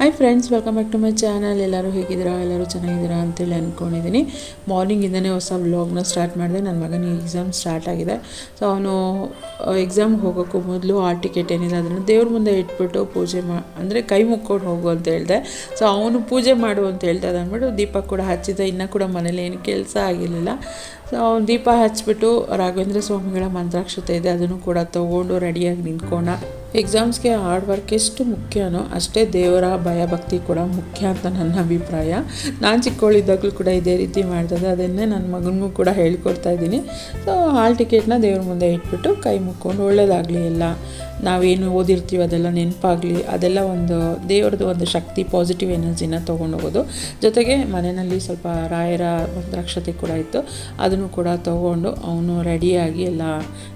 Hi friends welcome back to my channel ಎಲ್ಲರೂ ಹೇಗಿದ್ದೀರಾ? ಎಲ್ಲರೂ ಚೆನ್ನಾಗಿದ್ದೀರಾ ಅಂತೇಳಿ ಅಂದ್ಕೊಂಡಿದ್ದೀನಿ ಮಾರ್ನಿಂಗಿಂದನೇ ಹೊಸ ವ್ಲಾಗ್ನ ಸ್ಟಾರ್ಟ್ ಮಾಡಿದೆ. ನನ್ನ ಮಗನಿಗೆ ಎಕ್ಸಾಮ್ ಸ್ಟಾರ್ಟ್ ಆಗಿದೆ. ಸೊ ಅವನು ಎಕ್ಸಾಮ್ಗೆ ಹೋಗೋಕ್ಕೂ ಮೊದಲು ಆ ಟಿಕೆಟ್ ಏನಿದೆ ಅದನ್ನು ದೇವ್ರ ಮುಂದೆ ಇಟ್ಬಿಟ್ಟು ಪೂಜೆ ಮಾ, ಅಂದರೆ ಕೈ ಮುಕ್ಕೊಂಡು ಹೋಗು ಅಂತ ಹೇಳಿದೆ. ಸೊ ಅವನು ಪೂಜೆ ಮಾಡು ಅಂತ ಹೇಳ್ತಾ ಅಂದ್ಬಿಟ್ಟು ದೀಪ ಕೂಡ ಹಚ್ಚಿದ್ದೆ ಇನ್ನೂ ಕೂಡ ಮನೇಲಿ ಏನು ಕೆಲಸ ಆಗಿರಲಿಲ್ಲ. ಸೊ ಅವ್ನು ದೀಪ ಹಚ್ಬಿಟ್ಟು ರಾಘವೇಂದ್ರ ಸ್ವಾಮಿಗಳ ಮಂತ್ರಾಕ್ಷತೆ ಇದೆ. ಅದನ್ನು ಕೂಡ ತೊಗೊಂಡು ರೆಡಿಯಾಗಿ ನಿಂತ್ಕೋಣ ಎಕ್ಸಾಮ್ಸ್ಗೆ ಹಾರ್ಡ್ ವರ್ಕ್ ಎಷ್ಟು ಮುಖ್ಯನೋ ಅಷ್ಟೇ ದೇವರ ಭಯ ಭಕ್ತಿ ಕೂಡ ಮುಖ್ಯ ಅಂತ ನನ್ನ ಅಭಿಪ್ರಾಯ. ನಾನು ಚಿಕ್ಕವಳಿದ್ದಾಗಲೂ ಕೂಡ ಇದೇ ರೀತಿ ಮಾಡ್ತದೆ ಅದನ್ನೇ ನನ್ನ ಮಗನಿಗೂ ಕೂಡ ಹೇಳ್ಕೊಡ್ತಾ ಇದ್ದೀನಿ. ಸೊ ಹಾಲ್ ಟಿಕೆಟ್ನ ದೇವ್ರ ಮುಂದೆ ಇಟ್ಬಿಟ್ಟು ಕೈ ಮುಕ್ಕೊಂಡು ಒಳ್ಳೇದಾಗಲಿ ಎಲ್ಲ. ನಾವೇನು ಓದಿರ್ತೀವಿ ಅದೆಲ್ಲ ನೆನಪಾಗಲಿ, ಅದೆಲ್ಲ ಒಂದು ದೇವ್ರದ್ದು ಒಂದು ಶಕ್ತಿ ಪಾಸಿಟಿವ್ ಎನರ್ಜಿನ ತೊಗೊಂಡು ಹೋಗೋದು ಜೊತೆಗೆ ಮನೆಯಲ್ಲಿ ಸ್ವಲ್ಪ ರಾಯರ ರಕ್ಷತೆ ಕೂಡ ಇತ್ತು. ಅದನ್ನು ಕೂಡ ತೊಗೊಂಡು ಅವನು ರೆಡಿಯಾಗಿ ಎಲ್ಲ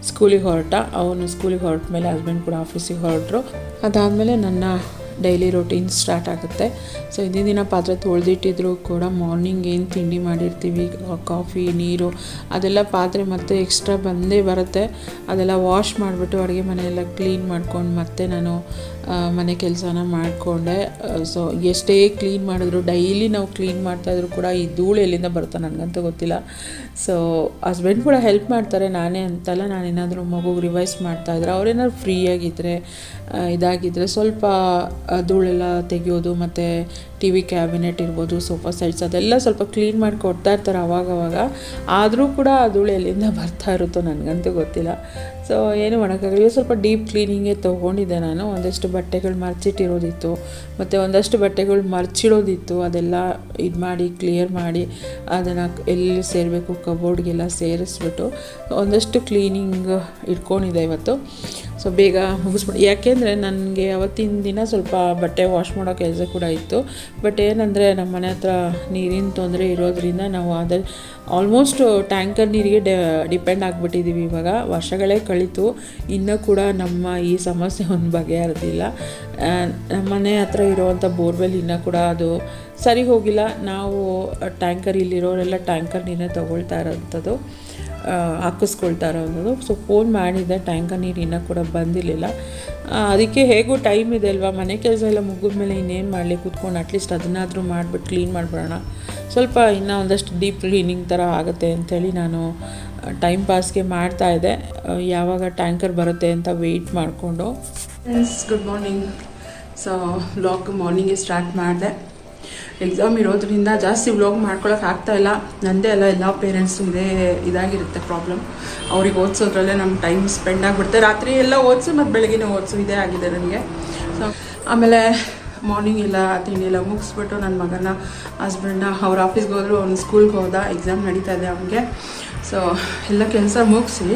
ಸ್ಕೂಲಿಗೆ ಹೊರಟ. ಅವನು ಸ್ಕೂಲಿಗೆ ಹೊರಟ ಮೇಲೆ ಹಸ್ಬೆಂಡ್ ಕೂಡ ಆಫೀಸಿಗೆ ಹೊರಟರು. ಅದಾದಮೇಲೆ ನನ್ನ ಡೈಲಿ ರೊಟೀನ್ ಸ್ಟಾರ್ಟ್ ಆಗುತ್ತೆ. ಸೊ ಇದೇ ದಿನ ಪಾತ್ರೆ ತೊಳೆದಿಟ್ಟಿದ್ರು ಕೂಡ ಮಾರ್ನಿಂಗ್ ಏನು ತಿಂಡಿ ಮಾಡಿರ್ತೀವಿ ಕಾಫಿ ನೀರು, ಅದೆಲ್ಲ ಪಾತ್ರೆ ಮತ್ತೆ ಎಕ್ಸ್ಟ್ರಾ ಬಂದೇ ಬರುತ್ತೆ. ಅದೆಲ್ಲ ವಾಶ್ ಮಾಡಿಬಿಟ್ಟು ಅಡುಗೆ ಮನೆಯೆಲ್ಲ ಕ್ಲೀನ್ ಮಾಡ್ಕೊಂಡು ಮತ್ತೆ ನಾನು ಮನೆ ಕೆಲಸನ ಮಾಡಿಕೊಂಡೆ. ಸೊ ಎಷ್ಟೇ ಕ್ಲೀನ್ ಮಾಡಿದ್ರು ಡೈಲಿ ನಾವು ಕ್ಲೀನ್ ಮಾಡ್ತಾಯಿದ್ರು ಕೂಡ ಈ ಧೂಳು ಎಲ್ಲಿಂದ ಬರುತ್ತೋ ನನಗಂತೂ ಗೊತ್ತಿಲ್ಲ. ಸೊ ಹಸ್ಬೆಂಡ್ ಕೂಡ ಹೆಲ್ಪ್ ಮಾಡ್ತಾರೆ, ನಾನೇ ಅಂತಲ್ಲ, ನಾನೇನಾದರೂ ಮಗುಗೆ ರಿವೈಸ್ ಮಾಡ್ತಾಯಿದ್ರೆ ಅವ್ರೇನಾದ್ರು ಫ್ರೀಯಾಗಿದ್ದರೆ ಇದಾಗಿದ್ದರೆ ಸ್ವಲ್ಪ ಧೂಳೆಲ್ಲ ತೆಗೆಯೋದು, ಮತ್ತು ಟಿ ವಿ ಕ್ಯಾಬಿನೆಟ್ ಇರ್ಬೋದು, ಸೋಫಾ ಸೆಟ್ಸ್ ಅದೆಲ್ಲ ಸ್ವಲ್ಪ ಕ್ಲೀನ್ ಮಾಡಿ ಕೊಡ್ತಾ ಇರ್ತಾರೆ ಅವಾಗವಾಗ ಆದರೂ ಕೂಡ ಆ ಧೂಳು ಎಲ್ಲಿಂದ ಬರ್ತಾ ಇರುತ್ತೋ ನನಗಂತೂ ಗೊತ್ತಿಲ್ಲ. ಸೊ ಏನು ಮಾಡೋಕ್ಕಾಗಲ್ಲ. ಸ್ವಲ್ಪ ಡೀಪ್ ಕ್ಲೀನಿಂಗೇ ತೊಗೊಂಡಿದ್ದೆ ನಾನು. ಒಂದಷ್ಟು ಬಟ್ಟೆಗಳು ಮರ್ಚಿಟ್ಟಿರೋದಿತ್ತು. ಮತ್ತು ಒಂದಷ್ಟು ಬಟ್ಟೆಗಳು ಮರ್ಚಿಡೋದಿತ್ತು. ಅದೆಲ್ಲ ಇದು ಮಾಡಿ, ಕ್ಲಿಯರ್ ಮಾಡಿ ಅದನ್ನು ಎಲ್ಲಿ ಸೇರಬೇಕು? ಕಬೋರ್ಡ್ಗೆಲ್ಲ ಸೇರಿಸ್ಬಿಟ್ಟು ಒಂದಷ್ಟು ಕ್ಲೀನಿಂಗ್ ಇಟ್ಕೊಂಡಿದ್ದೆ ಇವತ್ತು. ಸೊ ಬೇಗ ಮುಗಿಸ್ಬಿಟ್ಟು ಯಾಕೆಂದರೆ ನನಗೆ ಅವತ್ತಿನ ದಿನ ಸ್ವಲ್ಪ ಬಟ್ಟೆ ವಾಶ್ ಮಾಡೋ ಕೆಲಸ ಕೂಡ ಇತ್ತು. ಬಟ್ ಏನಂದರೆ ನಮ್ಮ ಮನೆ ಹತ್ರ ನೀರಿನ ತೊಂದರೆ ಇರೋದ್ರಿಂದ ನಾವು ಅದ್ರಲ್ಲಿ ಆಲ್ಮೋಸ್ಟ್ ಟ್ಯಾಂಕರ್ ನೀರಿಗೆ ಡಿಪೆಂಡ್ ಆಗಿಬಿಟ್ಟಿದ್ದೀವಿ ಇವಾಗ. ವರ್ಷಗಳೇ ಕಳೀತು. ಇನ್ನೂ ಕೂಡ ನಮ್ಮ ಈ ಸಮಸ್ಯೆ ಒಂದು ಬಗೆಹರಿದಿಲ್ಲ. ನಮ್ಮ ಮನೆ ಹತ್ರ ಇರೋವಂಥ ಬೋರ್ವೆಲ್ ಇನ್ನೂ ಕೂಡ ಅದು ಸರಿ ಹೋಗಿಲ್ಲ. ನಾವು ಟ್ಯಾಂಕರ್ ಇಲ್ಲಿರೋರೆಲ್ಲ ಟ್ಯಾಂಕರ್ ನೀರೇ ತೊಗೊಳ್ತಾ ಇರೋಂಥದ್ದು. ಆ, ಅನ್ನೋದು. ಸೊ ಫೋನ್ ಮಾಡಿದ್ದೆ. ಟ್ಯಾಂಕರ್ ನೀರು ಇನ್ನೂ ಕೂಡ ಬಂದಿರಲಿಲ್ಲ. ಅದಕ್ಕೆ ಹೇಗೂ ಟೈಮ್ ಇದೆ ಅಲ್ವಾ? ಮನೆ ಕೆಲಸ ಎಲ್ಲ ಮುಗಿದ ಮೇಲೆ ಇನ್ನೇನು ಮಾಡಲಿ? ಕೂತ್ಕೊಂಡು ಅಟ್ಲೀಸ್ಟ್ ಅದನ್ನಾದರೂ ಮಾಡಿಬಿಟ್ಟು ಕ್ಲೀನ್ ಮಾಡಿಬಿಡೋಣ. ಸ್ವಲ್ಪ ಇನ್ನೂ ಒಂದಷ್ಟು ಡೀಪ್ ಕ್ಲೀನಿಂಗ್ ಥರ ಆಗುತ್ತೆ ಅಂಥೇಳಿ ನಾನು ಟೈಮ್ ಪಾಸ್ಗೆ ಮಾಡ್ತಾಯಿದ್ದೆ ಯಾವಾಗ ಟ್ಯಾಂಕರ್ ಬರುತ್ತೆ ಅಂತ ವೆಯ್ಟ್ ಮಾಡಿಕೊಂಡು. Friends good morning so blog ಮಾರ್ನಿಂಗೇ start ಮಾಡಿದೆ. ಎಕ್ಸಾಮ್ ಇರೋದ್ರಿಂದ ಜಾಸ್ತಿ ವ್ಲಾಗ್ ಆಗ್ತಾ ಇಲ್ಲ. ನನ್ನದೇ ಅಲ್ಲ, ಎಲ್ಲ ಪೇರೆಂಟ್ಸ್ ಇದೇ ಇದಾಗಿರುತ್ತೆ ಪ್ರಾಬ್ಲಮ್ ಅವ್ರಿಗೆ ಓದ್ಸೋದ್ರಲ್ಲೇ ನಮ್ಮ ಟೈಮ್ ಸ್ಪೆಂಡ್ ಆಗಿಬಿಡುತ್ತೆ. ರಾತ್ರಿ ಎಲ್ಲ ಓದಿಸು, ಮತ್ತು ಬೆಳಗ್ಗೆನೇ ಓದಿಸು, ಇದೇ ಆಗಿದೆ ನನಗೆ. ಸೊ ಆಮೇಲೆ ಮಾರ್ನಿಂಗ್ ಎಲ್ಲ, ತಿಂಡಿ ಎಲ್ಲ ಮುಗಿಸ್ಬಿಟ್ಟು ನನ್ನ ಮಗನ ಹಸ್ಬೆಂಡ್ನ ಅವ್ರ ಆಫೀಸ್ಗೆ ಹೋದ್ರು, ಅವ್ನು ಸ್ಕೂಲ್ಗೆ ಹೋದ ಎಕ್ಸಾಮ್ ನಡೀತಾ ಇದೆ ಅವನಿಗೆ. ಸೊ ಎಲ್ಲ ಕೆಲಸ ಮುಗಿಸಿ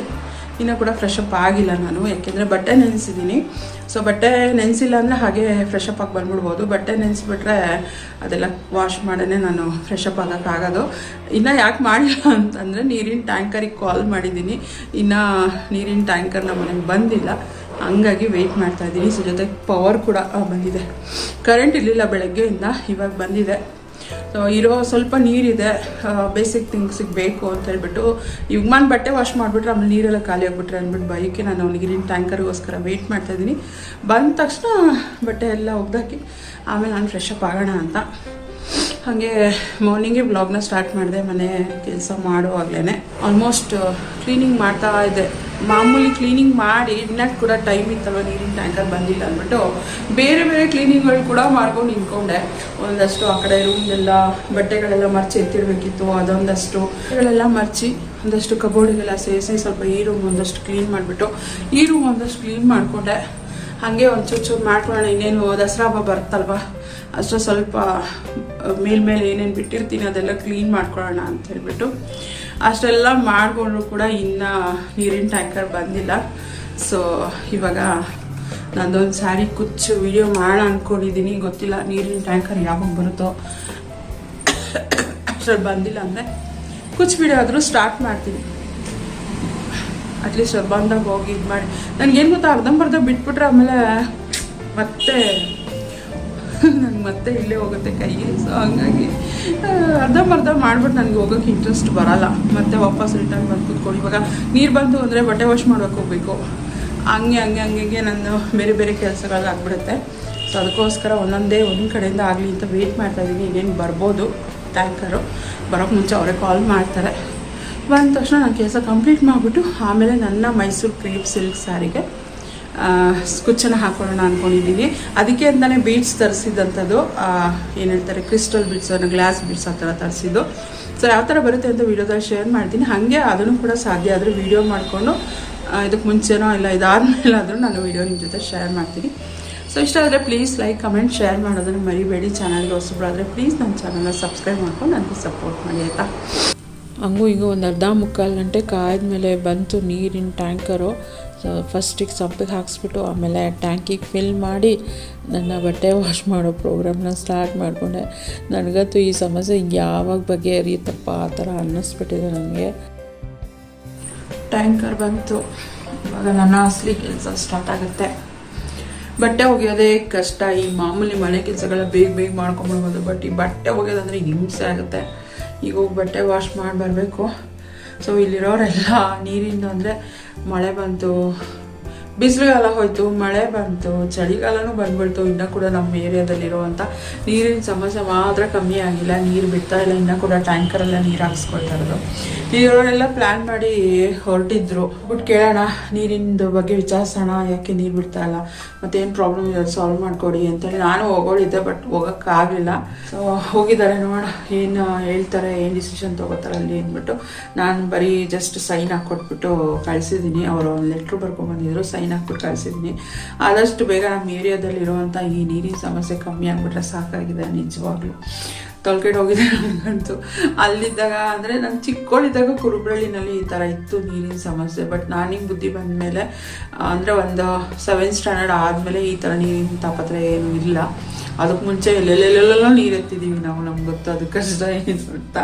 ಇನ್ನೂ ಕೂಡ ಫ್ರೆಶ್ ಅಪ್ ಆಗಿಲ್ಲ ನಾನು, ಯಾಕೆಂದರೆ ಬಟ್ಟೆ ನೆನೆಸಿದ್ದೀನಿ ಸೊ ಬಟ್ಟೆ ನೆನೆಸಿಲ್ಲ ಅಂದರೆ ಹಾಗೆ ಫ್ರೆಶ್ ಅಪ್ ಆಗಿ ಬಂದ್ಬಿಡ್ಬೋದು. ಬಟ್ಟೆ ನೆನೆಸಿಬಿಟ್ರೆ ಅದೆಲ್ಲ ವಾಶ್ ಮಾಡೇ ನಾನು ಫ್ರೆಶ್ ಅಪ್ ಆಗೋಕ್ಕಾಗೋದು. ಇನ್ನು ಯಾಕೆ ಮಾಡಿಲ್ಲ ಅಂತಂದರೆ ನೀರಿನ ಟ್ಯಾಂಕರಿಗೆ ಕಾಲ್ ಮಾಡಿದ್ದೀನಿ ಇನ್ನು ನೀರಿನ ಟ್ಯಾಂಕರ್ ನಮ್ಮ ಮನೆಗೆ ಬಂದಿಲ್ಲ. ಹಂಗಾಗಿ ವೆಯ್ಟ್ ಮಾಡ್ತಾಯಿದ್ದೀನಿ ಸೊ ಜೊತೆಗೆ ಪವರ್ ಕೂಡ ಬಂದಿದೆ. ಕರೆಂಟ್ ಇರಲಿಲ್ಲ ಬೆಳಗ್ಗೆಯಿಂದ, ಇವಾಗ ಬಂದಿದೆ. ಸೊ ಇರೋ ಸ್ವಲ್ಪ ನೀರಿದೆ. ಬೇಸಿಕ್ ಥಿಂಗ್ಸಿಗೆ ಬೇಕು ಅಂತ ಹೇಳ್ಬಿಟ್ಟು ಯುಗ್ಮಾನ್ ಬಟ್ಟೆ ವಾಶ್ ಮಾಡಿಬಿಟ್ರೆ ಆಮೇಲೆ ನೀರೆಲ್ಲ ಖಾಲಿ ಆಗಿಬಿಟ್ರೆ ಅಂದ್ಬಿಟ್ಟು ಬೈಕೆ ನಾನು ನೀರಿನ ಟ್ಯಾಂಕರ್ಗೋಸ್ಕರ ವೆಯ್ಟ್ ಮಾಡ್ತಾ ಇದ್ದೀನಿ. ಬಂದ ತಕ್ಷಣ ಬಟ್ಟೆ ಎಲ್ಲ ಒಗ್ದಾಕಿ ಆಮೇಲೆ ನಾನು ಫ್ರೆಶ್ ಅಪ್ ಆಗೋಣ ಅಂತ. ಹಾಗೆ ಮಾರ್ನಿಂಗೇ ಬ್ಲಾಗ್ನ ಸ್ಟಾರ್ಟ್ ಮಾಡಿದೆ, ಮನೆ ಕೆಲಸ ಮಾಡುವಾಗಲೇ ಆಲ್ಮೋಸ್ಟ್ ಕ್ಲೀನಿಂಗ್ ಮಾಡ್ತಾ ಇದ್ದೆ. ಮಾಮೂಲಿ ಕ್ಲೀನಿಂಗ್ ಮಾಡಿ ಇನ್ನಕ್ಕೆ ಕೂಡ ಟೈಮ್ ಇತ್ತಲ್ವ, ನೀರಿನ ಟ್ಯಾಂಕರ್ ಬಂದಿಲ್ಲ ಅಂದ್ಬಿಟ್ಟು ಬೇರೆ ಬೇರೆ ಕ್ಲೀನಿಂಗ್ಗಳು ಕೂಡ ಮಾಡ್ಕೊಂಡು ನಿಂತ್ಕೊಂಡೆ. ಒಂದಷ್ಟು ಆ ಕಡೆ ರೂಮ್ನೆಲ್ಲ ಬಟ್ಟೆಗಳೆಲ್ಲ ಮರ್ಚಿ ಎತ್ತಿಡಬೇಕಿತ್ತು, ಅದೊಂದಷ್ಟು. ಬಟ್ಟೆಗಳೆಲ್ಲ ಮರ್ಚಿ, ಒಂದಷ್ಟು ಕಬೋರ್ಡ್ಗೆಲ್ಲ ಸೇರಿಸಿ ಸ್ವಲ್ಪ ಈ ರೂಮ್ ಒಂದಷ್ಟು ಕ್ಲೀನ್ ಮಾಡಿಬಿಟ್ಟು, ಈ ರೂಮ್ ಒಂದಷ್ಟು ಕ್ಲೀನ್ ಮಾಡಿಕೊಂಡೆ. ಹಾಗೆ ಒಂದು ಚೂರು ಮಾಡ್ಕೊಳ್ಳೋಣ, ಇನ್ನೇನು ದಸರಾ ಹಬ್ಬ ಬರುತ್ತಲ್ವ? ಅಷ್ಟೇ ಸ್ವಲ್ಪ ಮೇಲ್ಮೇಲೆ ಏನೇನು ಬಿಟ್ಟಿರ್ತೀನಿ ಅದೆಲ್ಲ ಕ್ಲೀನ್ ಮಾಡ್ಕೊಳ್ಳೋಣ ಅಂತ ಹೇಳ್ಬಿಟ್ಟು ಅಷ್ಟೆಲ್ಲ ಮಾಡಿಕೊಂಡ್ರು ಕೂಡ ಇನ್ನು ನೀರಿನ ಟ್ಯಾಂಕರ್ ಬಂದಿಲ್ಲ. ಸೊ ಇವಾಗ ನಂದೊಂದು ಸ್ಯಾರಿ ಕುಚ್ಚು ವಿಡಿಯೋ ಮಾಡೋಣ ಅಂದ್ಕೊಂಡಿದ್ದೀನಿ ಗೊತ್ತಿಲ್ಲ ನೀರಿನ ಟ್ಯಾಂಕರ್ ಯಾವಾಗ ಬರುತ್ತೋ. ಅಷ್ಟ್ರಲ್ಲಿ ಬಂದಿಲ್ಲ ಅಂದರೆ ಕುಚ್ಚು ವಿಡಿಯೋ ಆದರೂ ಸ್ಟಾರ್ಟ್ ಮಾಡ್ತೀನಿ. ಅಟ್ಲೀಸ್ಟ್ ಅದು ಬಂದಾಗ ಹೋಗಿ ಇದು ಮಾಡಿ. ನನಗೇನು ಗೊತ್ತಾ, ಅರ್ಧಂಬರ್ಧ ಬಿಟ್ಬಿಟ್ರೆ ಆಮೇಲೆ ಮತ್ತೆ ನಂಗೆ ಮತ್ತೆ ಇಲ್ಲೇ ಹೋಗುತ್ತೆ ಕೈಗೆ. ಸೊ ಹಂಗಾಗಿ ಅರ್ಧಂಬರ್ಧ ಮಾಡ್ಬಿಟ್ಟು ನನಗೆ ಹೋಗೋಕೆ ಇಂಟ್ರೆಸ್ಟ್ ಬರಲ್ಲ. ಮತ್ತೆ ವಾಪಸ್ ರಿಟರ್ನ್ ಬಂದು ಕೂತ್ಕೊಂಡು ಇವಾಗ ನೀರು ಬಂತು ಅಂದರೆ ಬಟ್ಟೆ ವಾಶ್ ಮಾಡೋಕೆ ಹೋಗ್ಬೇಕು. ಹಂಗೆ ಹಂಗೆ ಹಂಗೆ ನಂದು ಬೇರೆ ಬೇರೆ ಕೆಲಸಗಳಾಗ್ಬಿಡುತ್ತೆ ಸೊ ಅದಕ್ಕೋಸ್ಕರ ಒಂದೊಂದೇ ಒಂದು ಕಡೆಯಿಂದ ಆಗಲಿ ಅಂತ ವೆಯ್ಟ್ ಮಾಡ್ತಾ ಇದ್ದೀನಿ ಇನ್ನೇನು ಬರ್ಬೋದು ಟ್ಯಾಂಕರು ಬರೋಕ್ಕೆ ಮುಂಚೆ ಅವರೇ ಕಾಲ್ ಮಾಡ್ತಾರೆ. ಬಂದ ತಕ್ಷಣ ನಾನು ಕೆಲಸ ಕಂಪ್ಲೀಟ್ ಮಾಡಿಬಿಟ್ಟು ಆಮೇಲೆ ನನ್ನ ಮೈಸೂರು ಕ್ರೇಪ್ ಸಿಲ್ಕ್ ಸ್ಯಾರಿಗೆ ಸ್ಕುಚ್ಚನ್ನು ಹಾಕೊಳ್ಳೋಣ ಅಂದ್ಕೊಂಡಿದ್ದೀನಿ ಅದಕ್ಕೆ ಅಂತಲೇ ಬೀಡ್ಸ್ ತರಿಸಿದಂಥದ್ದು ಏನು ಹೇಳ್ತಾರೆ ಕ್ರಿಸ್ಟಲ್ ಬೀಡ್ಸ್ ಗ್ಲಾಸ್ ಬೀಡ್ಸ್ ಆ ಥರ ತರಿಸಿದ್ದು. ಸೊ ಯಾವ ಥರ ಬರುತ್ತೆ ಅಂತ ವೀಡಿಯೋದಲ್ಲಿ ಶೇರ್ ಮಾಡ್ತೀನಿ. ಹಾಗೆ ಅದನ್ನು ಕೂಡ ಸಾಧ್ಯ ಆದರೆ ವೀಡಿಯೋ ಮಾಡಿಕೊಂಡು ಇದಕ್ಕೆ ಮುಂಚೆನೋ ಇಲ್ಲ, ಇದಾದ್ಮೇಲಾದರೂ ನಾನು ವೀಡಿಯೋ ನಿಮ್ಮ ಜೊತೆ ಶೇರ್ ಮಾಡ್ತೀನಿ. ಸೊ ಇಷ್ಟ ಆದರೆ ಪ್ಲೀಸ್ ಲೈಕ್ ಕಮೆಂಟ್ ಶೇರ್ ಮಾಡೋದನ್ನು ಮರಿಬೇಡಿ. ಚಾನಲ್ಗೆ ಹೊಸಬ್ರಾದರೆ ಪ್ಲೀಸ್ ನನ್ನ ಚಾನಲ್ನ ಸಬ್ಸ್ಕ್ರೈಬ್ ಮಾಡ್ಕೊಂಡು ನನಗೆ ಸಪೋರ್ಟ್ ಮಾಡಿ, ಆಯಿತಾ? ಹಂಗೂ ಈಗ ಒಂದು ಅರ್ಧ ಮುಕ್ಕಾಲು ಗಂಟೆ ಕಾಯ್ದ್ಮೇಲೆ ಬಂತು ನೀರಿನ ಟ್ಯಾಂಕರು ಸೊ ಫಸ್ಟಿಗೆ ಸಂಪಿಗೆ ಹಾಕ್ಸ್ಬಿಟ್ಟು ಆಮೇಲೆ ಟ್ಯಾಂಕಿಗೆ ಫಿಲ್ ಮಾಡಿ ನನ್ನ ಬಟ್ಟೆ ವಾಶ್ ಮಾಡೋ ಪ್ರೋಗ್ರಾಮ್ನ ಸ್ಟಾರ್ಟ್ ಮಾಡಿಕೊಂಡೆ. ನನಗಂತೂ ಈ ಸಮಸ್ಯೆ ಯಾವಾಗ ಬಗೆಹರಿಯುತ್ತಪ್ಪ ಆ ಥರ ಅನ್ನಿಸ್ಬಿಟ್ಟಿದೆ ನನಗೆ. ಟ್ಯಾಂಕರ್ ಬಂತು. ಇವಾಗ ನನ್ನ ಅಸಲಿ ಕೆಲಸ ಸ್ಟಾರ್ಟ್ ಆಗುತ್ತೆ. ಬಟ್ಟೆ ಒಗೆಯೋದೇ ಕಷ್ಟ. ಈ ಮಾಮೂಲಿ ಮನೆ ಕೆಲಸಗಳ ಬೇಗ ಬೇಗ ಮಾಡ್ಕೊಂಬಿಡ್ಬೋದು ಬಟ್ ಈ ಬಟ್ಟೆ ಒಗೆಯೋದಂದ್ರೆ ಹಿಂಸೆ ಆಗುತ್ತೆ. ಈಗ ಹೋಗಿ ಬಟ್ಟೆ ವಾಶ್ ಮಾಡಿ ಬರಬೇಕು ಸೊ ಇಲ್ಲಿರೋರೆಲ್ಲ ನೀರಿಂದು ಅಂದರೆ ಮಳೆ ಬಂತು. ಬಿಸಿಲುಗಾಲ ಹೋಯ್ತು, ಮಳೆ ಬಂತು, ಚಳಿಗಾಲನೂ ಬಂದ್ಬಿಡ್ತು, ಇನ್ನೂ ಕೂಡ ನಮ್ಮ ಏರಿಯಾದಲ್ಲಿರುವಂಥ ನೀರಿನ ಸಮಸ್ಯೆ ಮಾತ್ರ ಕಮ್ಮಿ ಆಗಿಲ್ಲ, ನೀರು ಬಿಡ್ತಾ ಇಲ್ಲ, ಇನ್ನ ಕೂಡ ಟ್ಯಾಂಕರೆಲ್ಲ ನೀರು ಹಾಕ್ಸ್ಕೊಳ್ತಾ ಇರೋದು. ಇವರೆಲ್ಲ ಪ್ಲ್ಯಾನ್ ಮಾಡಿ ಹೊರಟಿದ್ರು. ಬಿಟ್ಟು ಕೇಳೋಣ, ನೀರಿಂದು ಬಗ್ಗೆ ವಿಚಾರಿಸೋಣ, ಯಾಕೆ ನೀರು ಬಿಡ್ತಾ ಇಲ್ಲ, ಮತ್ತೇನು ಪ್ರಾಬ್ಲಮ್ ಇದೆ ಸಾಲ್ವ್ ಮಾಡಿಕೊಡಿ ಅಂತೇಳಿ ನಾನು ಹೋಗೋಳಿದ್ದೆ ಬಟ್ ಹೋಗೋಕ್ಕಾಗಲಿಲ್ಲ ಸೊ ಹೋಗಿದ್ದಾರೆ ನೋಡೋಣ, ಏನು ಹೇಳ್ತಾರೆ, ಏನು ಡಿಸಿಷನ್ ತೊಗೋತಾರೆ ಅಲ್ಲಿ ಅಂದ್ಬಿಟ್ಟು. ನಾನು ಬರೀ ಜಸ್ಟ್ ಸೈನ್ ಹಾಕ್ಕೊಟ್ಬಿಟ್ಟು ಕಳಿಸಿದ್ದೀನಿ. ಅವರು ಒಂದು ಲೆಟ್ರ್ ಬರ್ಕೊಂಬಂದಿದ್ರು ಸೈನ್ ಹಾಕ್ಬಿಟ್ಟು ಕಳಿಸಿದ್ದೀನಿ ಆದಷ್ಟು ಬೇಗ ನಮ್ಮ ಏರಿಯಾದಲ್ಲಿರುವಂಥ ಈ ನೀರಿನ ಸಮಸ್ಯೆ ಕಮ್ಮಿ ಆಗಿಬಿಟ್ರೆ ಸಾಕಾಗಿದೆ ನಿಜವಾಗ್ಲೂ. ತೊಳ್ಕೆಡ್ ಹೋಗಿದೆ ನನಗಂತೂ. ಅಲ್ಲಿದ್ದಾಗ ಅಂದರೆ ನಾನು ಚಿಕ್ಕವಳಿದ್ದಾಗ ಕುರುಬಳ್ಳಿನಲ್ಲಿ ಈ ಥರ ಇತ್ತು ನೀರಿನ ಸಮಸ್ಯೆ. ಬಟ್ ನಾನೀಗ ಬುದ್ಧಿ ಬಂದ ಮೇಲೆ ಅಂದರೆ ಒಂದು ಸೆವೆಂತ್ ಸ್ಟ್ಯಾಂಡರ್ಡ್ ಆದಮೇಲೆ ಈ ಥರ ನೀರಿನ ತಾಪತ್ರ ಏನೂ ಇಲ್ಲ. ಅದಕ್ಕೆ ಮುಂಚೆ ಎಲ್ಲೆಲ್ಲೆಲ್ಲೆಲ್ಲ ನೀರು ಎತ್ತಿದ್ದೀವಿ ನಾವು, ನಮ್ಗೆ ಗೊತ್ತು ಅದು ಕಷ್ಟ ಏನು ಅಂತ.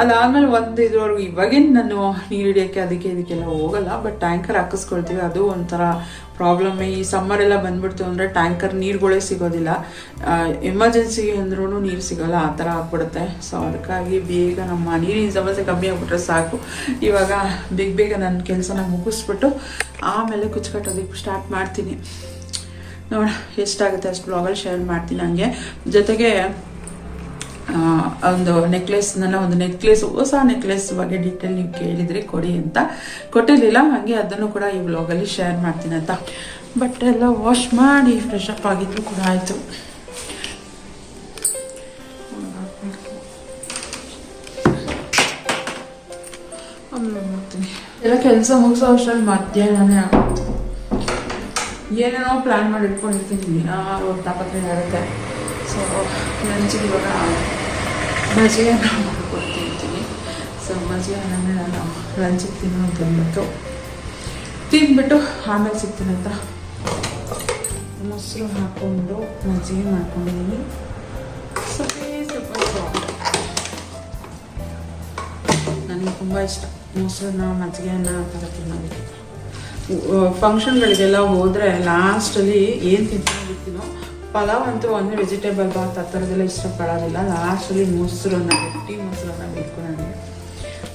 ಅದಾದಮೇಲೆ ಒಂದು ಇದ್ರವರೆಗೂ ಇವಾಗೇನು ನಾನು ನೀರು ಹಿಡಿಯೋಕ್ಕೆ ಅದಕ್ಕೆ ಇದಕ್ಕೆಲ್ಲ ಹೋಗಲ್ಲ ಬಟ್ ಟ್ಯಾಂಕರ್ ಹಾಕಿಸ್ಕೊಳ್ತೀವಿ. ಅದು ಒಂಥರ ಪ್ರಾಬ್ಲಮ್ಮೇ ಈ ಸಮ್ಮರ್ ಎಲ್ಲ ಬಂದ್ಬಿಡ್ತು ಅಂದರೆ ಟ್ಯಾಂಕರ್ ನೀರುಗಳೇ ಸಿಗೋದಿಲ್ಲ. ಎಮರ್ಜೆನ್ಸಿಗೆ ಅಂದ್ರೂ ನೀರು ಸಿಗೋಲ್ಲ, ಆ ಥರ ಆಗ್ಬಿಡುತ್ತೆ. ಸೊ ಅದಕ್ಕಾಗಿ ಬೇಗ ನಮ್ಮ ನೀರಿನ ಸಮಸ್ಯೆ ಕಮ್ಮಿ ಆಗ್ಬಿಟ್ರೆ ಸಾಕು. ಇವಾಗ ಬೇಗ ಬೇಗ ನನ್ನ ಕೆಲಸನ ಮುಗಿಸ್ಬಿಟ್ಟು ಆಮೇಲೆ ಕುಚ್ಕಟ್ಟೋದಕ್ಕೆ ಸ್ಟಾರ್ಟ್ ಮಾಡ್ತೀನಿ. ನೋಡ, ಎಷ್ಟಾಗುತ್ತೆ ಅಷ್ಟು ಬ್ಲಾಗಲ್ಲಿ ಶೇರ್ ಮಾಡ್ತೀನಿ ನನಗೆ ಜೊತೆಗೆ ಒಂದು ನೆಕ್ಲೆಸ್ ನನ್ನ ಒಂದು ನೆಕ್ಲೆಸ್ ಹೊಸ ನೆಕ್ಲೆಸ್ ಬಗ್ಗೆ ಡೀಟೇಲ್ ನೀವು ಕೇಳಿದ್ರಿ ಕೊಡಿ ಅಂತ ಕೊಟ್ಟಿರಲಿಲ್ಲ. ಹಾಗೆ ಅದನ್ನು ಕೂಡ ಈ ವ್ಲಾಗಲ್ಲಿ ಶೇರ್ ಮಾಡ್ತೀನಿ ಅಂತ. ಬಟ್ ಎಲ್ಲ ವಾಶ್ ಮಾಡಿ ಫ್ರೆಶ್ ಅಪ್ ಆಗಿದ್ರು ಕೂಡ ಆಯಿತು. ಎಲ್ಲ ಕೆಲಸ ಮುಗಿಸೋ ಅಷ್ಟರಲ್ಲಿ ಮಧ್ಯಾಹ್ನನೇ ಆಗುತ್ತೆ. ಏನೇನೋ ಪ್ಲ್ಯಾನ್ ಮಾಡಿ ಇಟ್ಕೊಂಡಿರ್ತೀನಿ ದಿನ ಇರುತ್ತೆ ಸೊ ಲಂಚಿಗೆ ಇವಾಗ ಮಜ್ಜಿಗೆಯನ್ನು ಮಾಡ್ಕೊಡ್ತಿರ್ತೀನಿ ಸೊ ಮಜ್ಜಿಗೆನೇ ನಾನು ಲಂಚಿಗೆ ತಿನ್ನೋ ಅಂತ ಅಂದ್ಬಿಟ್ಟು ತಿಂದ್ಬಿಟ್ಟು ಆಮೇಲೆ ಸಿಗ್ತೀನಂತ ಮೊಸರು ಹಾಕ್ಕೊಂಡು ಮಜ್ಜಿಗೆ ಮಾಡ್ಕೊಂಡಿದ್ದೀನಿ. ಸ್ವಲ್ಪ. ನನಗೆ ತುಂಬ ಇಷ್ಟ ಮೊಸರನ್ನ ಮಜ್ಜಿಗೆನ ಆ ಥರ ತಿನ್ನೋದು ಫಂಕ್ಷನ್ಗಳಿಗೆಲ್ಲ ಹೋದರೆ ಲಾಸ್ಟಲ್ಲಿ ಏನು ಬಿಡ್ತೀನೋ ಪಲಾವ್ ಅಂತೂ ಒಂದು ವೆಜಿಟೇಬಲ್ ಬಾತ್ ಆ ಥರದ್ದೆಲ್ಲ ಇಷ್ಟಪಡೋದಿಲ್ಲ. ಲಾಸ್ಟಲ್ಲಿ ಮೊಸರನ್ನ ಗಟ್ಟಿ ಮೊಸರನ್ನ ಬೇಕು ನನಗೆ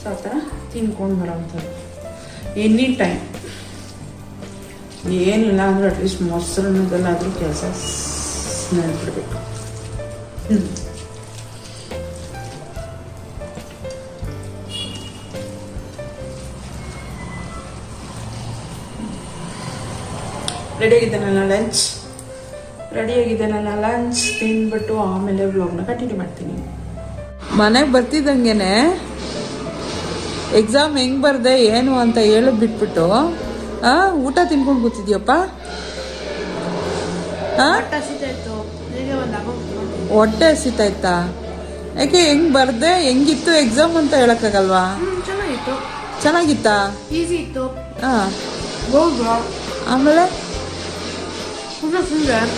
ಸೊ ಆ ಥರ ತಿನ್ಕೊಂಡು ಬರೋವಂಥದ್ದು. ಎನಿ ಟೈಮ್ ಏನಿಲ್ಲ ಅಂದ್ರೆ ಅಟ್ಲೀಸ್ಟ್ ಮೊಸರನ್ನದಲ್ಲಾದರೂ ಕೆಲಸ ನಡೆದ್ಬಿಡ್ಬೇಕು ಹ್ಞೂ ರೆಡಿಯಾಗಿದ್ದಾನಲ್ಲ ಲಂಚ್ ರೆಡಿಯಾಗಿದ್ದಾನಲ್ಲ ಲಂಚ್ ತಿಂದ್ಬಿಟ್ಟು ಆಮೇಲೆ ವ್ಲಾಗ್ನ ಕಂಟಿನ್ಯೂ ಮಾಡ್ತೀನಿ. ಮನೆಗೆ ಬರ್ತಿದ್ದಂಗೆನೆ ಎಕ್ಸಾಮ್ ಹೆಂಗ್ ಬರ್ದೆ ಏನು ಅಂತ ಹೇಳಿ ಬಿಟ್ಬಿಟ್ಟು ಊಟ ತಿನ್ಕೊಂಡು ಕೂತಿದ್ಯಪ್ಪ? ಹೊಟ್ಟೆ ಹಸಿತಾಯ್ತಾ ಯಾಕೆ ಹೆಂಗ್ ಬರ್ದೆ ಹೆಂಗಿತ್ತು ಎಕ್ಸಾಮ್ ಅಂತ ಹೇಳಕ್ಕಾಗಲ್ವಾ? ಚೆನ್ನಾಗಿತ್ತು. ಚೆನ್ನಾಗಿತ್ತಾ? ಈಸಿ ಇತ್ತು. ಹಾ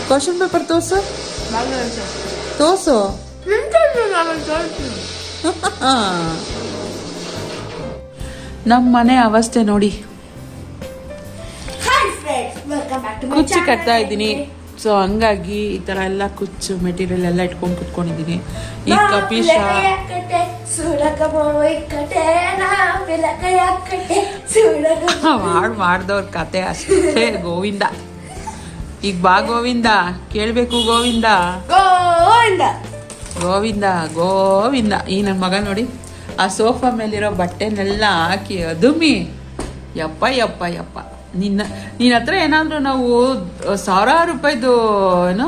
ಕ್ವಶನ್ ಪೇಪರ್ ತೋರ್ಸು ಬಾಂಗ್ಲಾದೇಶ ತೋರ್ಸು ನಮ್ಮ ಮನೆ ಅವಸ್ಥೆ ನೋಡಿ ಕುಚ್ಚು ಕಟ್ತಾ ಇದ್ದೀನಿ ಸೊ ಹಂಗಾಗಿ ಈ ತರ ಎಲ್ಲ ಕುಚ್ಚು ಮೆಟೀರಿಯಲ್ ಎಲ್ಲ ಇಟ್ಕೊಂಡು ಕುತ್ಕೊಂಡಿದ್ದೀನಿ ಈ ಕಪೀಶ ಹಾಡು ಮಾಡ್ದವ್ರ ಕತೆ ಅಷ್ಟೇ ಗೋವಿಂದ. ಈಗ ಬಾ ಗೋವಿಂದ ಕೇಳಬೇಕು ಗೋವಿಂದ. ಗೋವಿಂದ. ಗೋವಿಂದ ಗೋವಿಂದ. ಈ ನನ್ನ ಮಗ ನೋಡಿ ಆ ಸೋಫಾ ಮೇಲಿರೋ ಬಟ್ಟೆನೆಲ್ಲ ಹಾಕಿ ಅದುಮಿ. ಯಪ್ಪ ಯಪ್ಪ ಯಪ್ಪ. ನಿನ್ನ ನಿನ್ನ ಹತ್ರ ಏನಾದರೂ ನಾವು ಸಾವಿರಾರು ರೂಪಾಯಿದು ಏನು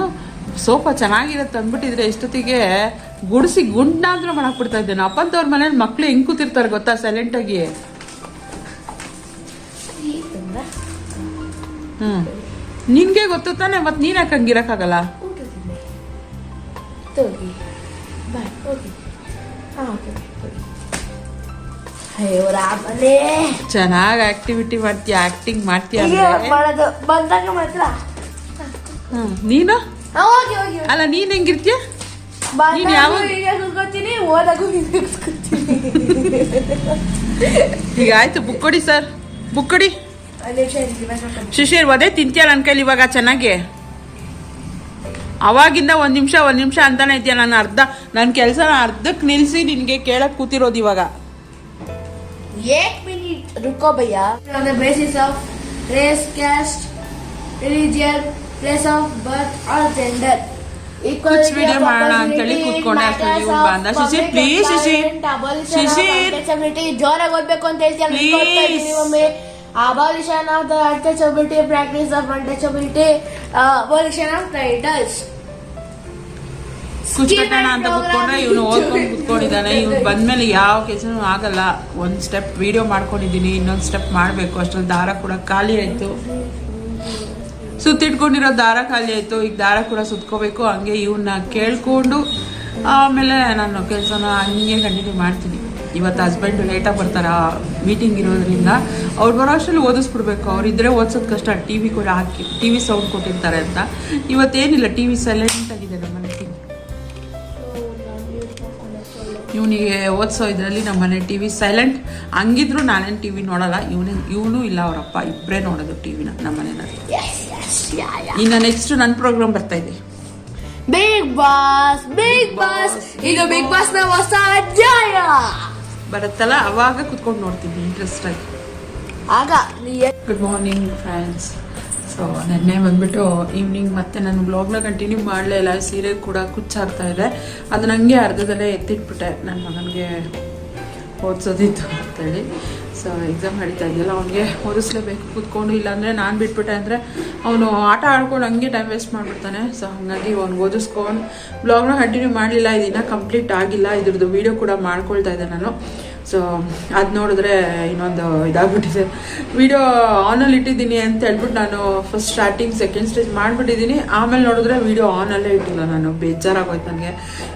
ಸೋಫಾ ಚೆನ್ನಾಗಿರತ್ತೆ ಅಂದ್ಬಿಟ್ಟಿದ್ರೆ ಎಷ್ಟೊತ್ತಿಗೆ ಗುಡಿಸಿ ಗುಂಡಾದ್ರೂ ಮಾಡಾಕ್ಬಿಡ್ತಾ ಇದ್ದೇನೆ. ಅಪ್ಪಂತವ್ರ ಮನೇಲಿ ಮಕ್ಳು ಹೆಂಗ್ ಕೂತಿರ್ತಾರೆ ಗೊತ್ತಾ ಸೈಲೆಂಟಾಗಿ? ಹ್ಞೂ ನಿನಗೆ ಗೊತ್ತು ತಾನೆ, ಮತ್ತೆ ನೀನು ಯಾಕೆ ಹಂಗಿರಕ್ಕಾಗಲ್ಲ ಚೆನ್ನಾಗ್ ಆಕ್ಟಿವಿಟಿ ಮಾಡ್ತೀಯ ಆಕ್ಟಿಂಗ್ ಮಾಡ್ತೀಯ. ನೀನು. ಅಲ್ಲ, ನೀನ್ ಹೆಂಗಿರ್ತೀಯ ಈಗ ಆಯ್ತು, ಬುಕ್ ಕೊಡಿ ಸರ್, ಬುಕ್ ಕೊಡಿ ಶಿಶಿರ್ ಅದೇ ತಿಂತೀಯ ನನ್ನ ಕೈಲಿ ಇವಾಗ ಚೆನ್ನಾಗಿ. ಅವಾಗಿಂದ ಒಂದು ನಿಮಿಷ ಒಂದು ನಿಮಿಷ ಅಂತಾನೆ ಇದೆಯಾ? ನಾನು ಅರ್ಧ ನನ್ನ ಕೆಲಸ ಅರ್ಧಕ್ಕೆ ನಿಲ್ಲಿಸಿ ನಿನಗೆ ಕೇಳಕ್ಕೆ ಕೂತಿರೋದು ಇವಾಗ. ರುಕೋ ಮಾಡೋಣ ಕೂತ್ಕೊಂಡೆ ಪ್ಲೀಸ್ ಜೋರಾಗಿ ಹೋಗ್ಬೇಕು ಅಂತ ಹೇಳ್ತೀಯ ಒಮ್ಮೆ of of untouchability, practice of untouchability, uh, abolition of titles. ಕುಚ್ಕಟ್ಟಣ ಅಂತ ಕುತ್ಕೊಂಡ್ರೆ ಇವನು ಓದ್ಕೊಂಡು ಕುತ್ಕೊಂಡಿದ್ದಾನೆ. ಇವ್ನು ಬಂದ್ಮೇಲೆ ಯಾವ ಕೆಲಸನೂ ಆಗಲ್ಲ. ಒಂದು ಸ್ಟೆಪ್ ವಿಡಿಯೋ ಮಾಡ್ಕೊಂಡಿದ್ದೀನಿ ಇನ್ನೊಂದು ಸ್ಟೆಪ್ ಮಾಡಬೇಕು. ಅಷ್ಟ್ರಲ್ಲಿ ದಾರ ಕೂಡ ಖಾಲಿ ಆಯಿತು. ಸುತ್ತಿಟ್ಕೊಂಡಿರೋ ದಾರ ಖಾಲಿ ಆಯಿತು. ಈಗ ದಾರ ಕೂಡ ಸುತ್ಕೋಬೇಕು. ಹಂಗೆ ಇವನ್ನ ಕೇಳ್ಕೊಂಡು ಆಮೇಲೆ ನಾನು ಕೆಲಸನ ಹಂಗೆ ಕಂಟಿನ್ಯೂ ಮಾಡ್ತೀನಿ. ಇವತ್ತು ಹಸ್ಬೆಂಡ್ ಲೇಟಾಗಿ ಬರ್ತಾರೆ ಮೀಟಿಂಗ್ ಇರೋದ್ರಿಂದ ಅವ್ರು ಬರೋ ಅಷ್ಟರಲ್ಲಿ ಓದಿಸ್ಬಿಡ್ಬೇಕು. ಅವ್ರಿದ್ರೆ ಓದಿಸೋದು ಕಷ್ಟ. ಟಿ ವಿ ಕೂಡ ಹಾಕಿ ಟಿ ವಿ ಸೌಂಡ್ ಕೊಟ್ಟಿರ್ತಾರೆ ಅಂತ. ಇವತ್ತೇನಿಲ್ಲ ಟಿ ವಿ ಸೈಲೆಂಟ್ ಆಗಿದೆ ನಮ್ಮ ಮನೆ ಟಿ ಇವನಿಗೆ ಓದಿಸೋ ಇದರಲ್ಲಿ ನಮ್ಮ ಮನೆ ಟಿ ವಿ ಸೈಲೆಂಟ್ ಹಂಗಿದ್ರು ನಾನೇನು ಟಿ ವಿ ನೋಡಲ್ಲ. ಇವನೇ ಇವನು ಇಲ್ಲ ಅವರಪ್ಪ ಇಬ್ಬರೇ ನೋಡೋದು ಟಿ ವಿನ ನಮ್ಮ ಮನೆಯಲ್ಲಿ ಎಸ್ ಎಸ್ ಯಾ ಯಾ ಇನ್ನು ನೆಕ್ಸ್ಟ್ ನನ್ನ ಪ್ರೋಗ್ರಾಮ್ ಬರ್ತಾ ಇದೆ. ಬಿಗ್ ಬಾಸ್ ಬಿಗ್ ಬಾಸ್ ಇದು ಬಿಗ್ ಬಾಸ್ನ ಹೊಸ ಅಧ್ಯಾಯ. ಬರುತ್ತಲ್ಲ ಅವಾಗ ಕುತ್ಕೊಂಡು ನೋಡ್ತೀನಿ ಇಂಟ್ರೆಸ್ಟ್ ಆಗಿ. ಗುಡ್ ಮಾರ್ನಿಂಗ್ ಫ್ರೆಂಡ್ಸ್ ಸೊ ನೆನ್ನೆ ಬಂದ್ಬಿಟ್ಟು ಈವ್ನಿಂಗ್ ಮತ್ತೆ ನಾನು ಬ್ಲಾಗ್ನ ಕಂಟಿನ್ಯೂ ಮಾಡಲೇ ಇಲ್ಲ ಸೀರೆ ಕೂಡ ಕುಚ್ಚಾಗ್ತಾ ಇದೆ ಅದನ್ನ ಹಂಗೆ ಅರ್ಧದಲ್ಲೇ ಎತ್ತಿಟ್ಬಿಟ್ಟೆ. ನನ್ನ ಮಗನಿಗೆ ಓದಿಸೋದಿತ್ತು ಅಂತೇಳಿ. ಎಕ್ಸಾಮ್ ನಡೀತಾ ಇದೆಯಲ್ಲ, ಅವನಿಗೆ ಓದಿಸ್ಲೇಬೇಕು. ಕೂತ್ಕೊಂಡು ಇಲ್ಲಾಂದರೆ ನಾನು ಬಿಟ್ಬಿಟ್ಟೆ ಅಂದರೆ ಅವನು ಆಟ ಆಡ್ಕೊಂಡು ಹಂಗೆ ಟೈಮ್ ವೇಸ್ಟ್ ಮಾಡಿಬಿಡ್ತಾನೆ. ಸೊ ಹಾಗಾಗಿ ಅವ್ನು ಓದಿಸ್ಕೊಂಡು ಬ್ಲಾಗ್ನ ಕಂಟಿನ್ಯೂ ಮಾಡಲಿಲ್ಲ ಇದನ್ನ ಕಂಪ್ಲೀಟ್ ಆಗಿಲ್ಲ. ಇದ್ರದ್ದು ವೀಡಿಯೋ ಕೂಡ ಮಾಡ್ಕೊಳ್ತಾ ಇದ್ದೆ ನಾನು. ಸೊ ಅದು ನೋಡಿದ್ರೆ ಇನ್ನೊಂದು ಇದಾಗ್ಬಿಟ್ಟಿದೆ. ವಿಡಿಯೋ ಆನಲ್ಲಿ ಇಟ್ಟಿದ್ದೀನಿ ಅಂತ ಹೇಳ್ಬಿಟ್ಟು ನಾನು ಫಸ್ಟ್ ಸ್ಟಾರ್ಟಿಂಗ್ ಸೆಕೆಂಡ್ ಸ್ಟೇಜ್ ಮಾಡಿಬಿಟ್ಟಿದ್ದೀನಿ. ಆಮೇಲೆ ನೋಡಿದ್ರೆ ವಿಡಿಯೋ ಆನಲ್ಲೇ ಇಟ್ಟಿಲ್ಲ ನಾನು. ಬೇಜಾರಾಗೋಯ್ತು ನನಗೆ.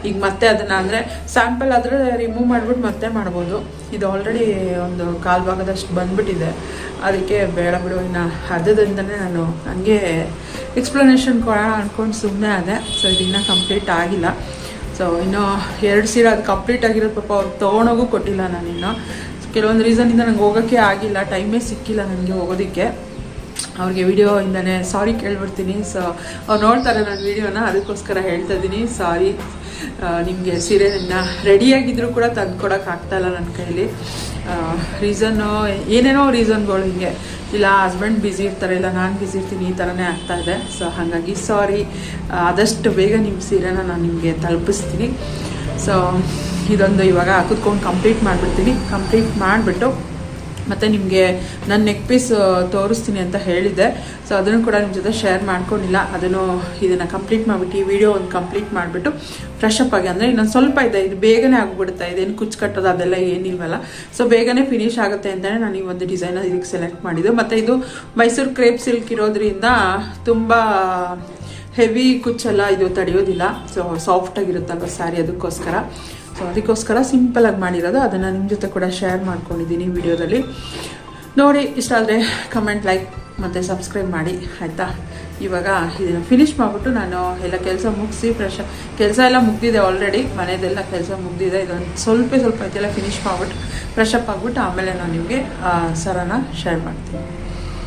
ಈಗ ಮತ್ತೆ ಅದನ್ನು ಅಂದರೆ ಸ್ಯಾಂಪಲ್ ಆದರೆ ರಿಮೂವ್ ಮಾಡಿಬಿಟ್ಟು ಮತ್ತೆ ಮಾಡ್ಬೋದು. ಇದು ಆಲ್ರೆಡಿ ಒಂದು ಕಾಲು ಭಾಗದಷ್ಟು ಬಂದ್ಬಿಟ್ಟಿದೆ. ಅದಕ್ಕೆ ಬೇಡ ಬಿಡು, ಇನ್ನು ಅರ್ಧದಿಂದನೇ ನಾನು ಹಂಗೆ ಎಕ್ಸ್ಪ್ಲನೇಷನ್ ಕೊಡೋಣ ಅಂದ್ಕೊಂಡು ಸುಮ್ಮನೆ ಆದೆ. ಸೊ ಇದನ್ನ ಕಂಪ್ಲೀಟ್ ಆಗಿಲ್ಲ. ಸೊ ಇನ್ನು ಎರಡು ಸೀರೆ ಅದು ಕಂಪ್ಲೀಟ್ ಆಗಿರೋದು ಪಾಪ ಅವ್ರು ತೊಗೊಂಡೋಗೂ ಕೊಟ್ಟಿಲ್ಲ ನಾನಿನ್ನು ಕೆಲವೊಂದು ರೀಸನಿಂದ ನಂಗೆ ಹೋಗೋಕ್ಕೆ ಆಗಿಲ್ಲ ಟೈಮೇ ಸಿಕ್ಕಿಲ್ಲ ನನಗೆ ಹೋಗೋದಕ್ಕೆ. ಅವ್ರಿಗೆ ವಿಡಿಯೋ ಇಂದನೇ ಸಾರಿ ಕೇಳ್ಬಿಡ್ತೀನಿ ಸೊ ಅವ್ರು ನೋಡ್ತಾರೆ ನನ್ನ ವಿಡಿಯೋನ ಅದಕ್ಕೋಸ್ಕರ ಹೇಳ್ತಾ ಇದ್ದೀನಿ ಸಾರಿ ನಿಮಗೆ ಸೀರೆನ ರೆಡಿಯಾಗಿದ್ದರೂ ಕೂಡ ತಂದು ಕೊಡೋಕ್ಕಾಗ್ತಾಯಿಲ್ಲ ನನ್ನ ಕೈಲಿ. ರೀಸನ್ನು ಏನೇನೋ ರೀಸನ್ಗಳು ಹಿಂಗೆ. ಇಲ್ಲ ಹಸ್ಬೆಂಡ್ ಬ್ಯುಸಿ ಇರ್ತಾರೆ, ಇಲ್ಲ, ನಾನು ಬ್ಯುಸಿ ಇರ್ತೀನಿ, ಈ ಥರನೇ ಆಗ್ತಾ ಇದೆ. ಸೊ ಹಾಗಾಗಿ ಸಾರಿ ಆದಷ್ಟು ಬೇಗ ನಿಮ್ಮ ಸೀರೆನ ನಾನು ನಿಮಗೆ ತಲುಪಿಸ್ತೀನಿ. ಸೊ ಇದೊಂದು ಇವಾಗ ಕುತ್ಕೊಂಡು ಕಂಪ್ಲೀಟ್ ಮಾಡಿಬಿಡ್ತೀನಿ. ಕಂಪ್ಲೀಟ್ ಮಾಡಿಬಿಟ್ಟು ಮತ್ತು ನಿಮಗೆ ನನ್ನ ನೆಕ್ ಪೀಸ್ ತೋರಿಸ್ತೀನಿ ಅಂತ ಹೇಳಿದ್ದೆ. ಸೊ ಅದನ್ನು ಕೂಡ ನಿಮ್ಮ ಜೊತೆ ಶೇರ್ ಮಾಡ್ಕೊಂಡಿಲ್ಲ. ಅದನ್ನು ಇದನ್ನು ಕಂಪ್ಲೀಟ್ ಮಾಡಿಬಿಟ್ಟು, ಈ ವಿಡಿಯೋ ಒಂದು ಕಂಪ್ಲೀಟ್ ಮಾಡಿಬಿಟ್ಟು ಫ್ರೆಶ್ ಅಪ್ ಆಗಿ, ಅಂದರೆ ಇನ್ನೊಂದು ಸ್ವಲ್ಪ ಇದೆ. ಇದು ಬೇಗನೆ ಆಗಿಬಿಡ್ತಾ ಇದೆ ಏನು ಕುಚ್ಚು ಕಟ್ಟೋದು, ಅದೆಲ್ಲ ಏನಿಲ್ವಲ್ಲ. ಸೊ ಬೇಗನೆ ಫಿನಿಶ್ ಆಗುತ್ತೆ ಅಂತಲೇ ನಾನು ಈ ಒಂದು ಡಿಸೈನ್ ಇದಕ್ಕೆ ಸೆಲೆಕ್ಟ್ ಮಾಡಿದ್ದು. ಮತ್ತು ಇದು ಮೈಸೂರು ಕ್ರೇಪ್ ಸಿಲ್ಕ್ ಇರೋದ್ರಿಂದ ತುಂಬ ಹೆವಿ ಕುಚ್ಚೆಲ್ಲ ಇದು ತಡೆಯೋದಿಲ್ಲ. ಸೊ ಸಾಫ್ಟಾಗಿರುತ್ತಲ್ವ ಸ್ಯಾರಿ ಅದಕ್ಕೋಸ್ಕರ. ಸೊ ಅದಕ್ಕೋಸ್ಕರ ಸಿಂಪಲಾಗಿ ಮಾಡಿರೋದು. ಅದನ್ನು ನಿಮ್ಮ ಜೊತೆ ಕೂಡ ಶೇರ್ ಮಾಡ್ಕೊಂಡಿದ್ದೀನಿ ವಿಡಿಯೋದಲ್ಲಿ. ನೋಡಿ, ಇಷ್ಟ ಆದರೆ ಕಮೆಂಟ್ ಲೈಕ್ ಮತ್ತು ಸಬ್ಸ್ಕ್ರೈಬ್ ಮಾಡಿ, ಆಯಿತಾ? ಇವಾಗ ಇದನ್ನು ಫಿನಿಶ್ ಮಾಡಿಬಿಟ್ಟು ನಾನು ಎಲ್ಲ ಕೆಲಸ ಮುಗಿಸಿ ಫ್ರೆಶ್ ಕೆಲಸ ಎಲ್ಲ ಮುಗ್ದಿದೆ ಆಲ್ರೆಡಿ ಮನೆಯದೆಲ್ಲ ಕೆಲಸ ಮುಗ್ದಿದೆ. ಇದೊಂದು ಸ್ವಲ್ಪ ಸ್ವಲ್ಪ ಇದೆಲ್ಲ ಫಿನಿಶ್ ಮಾಡಿಬಿಟ್ಟು ಫ್ರೆಶ್ ಅಪ್ ಆಗಿಬಿಟ್ಟು ಆಮೇಲೆ ನಾನು ನಿಮಗೆ ಸರನ ಶೇರ್ ಮಾಡ್ತೀನಿ.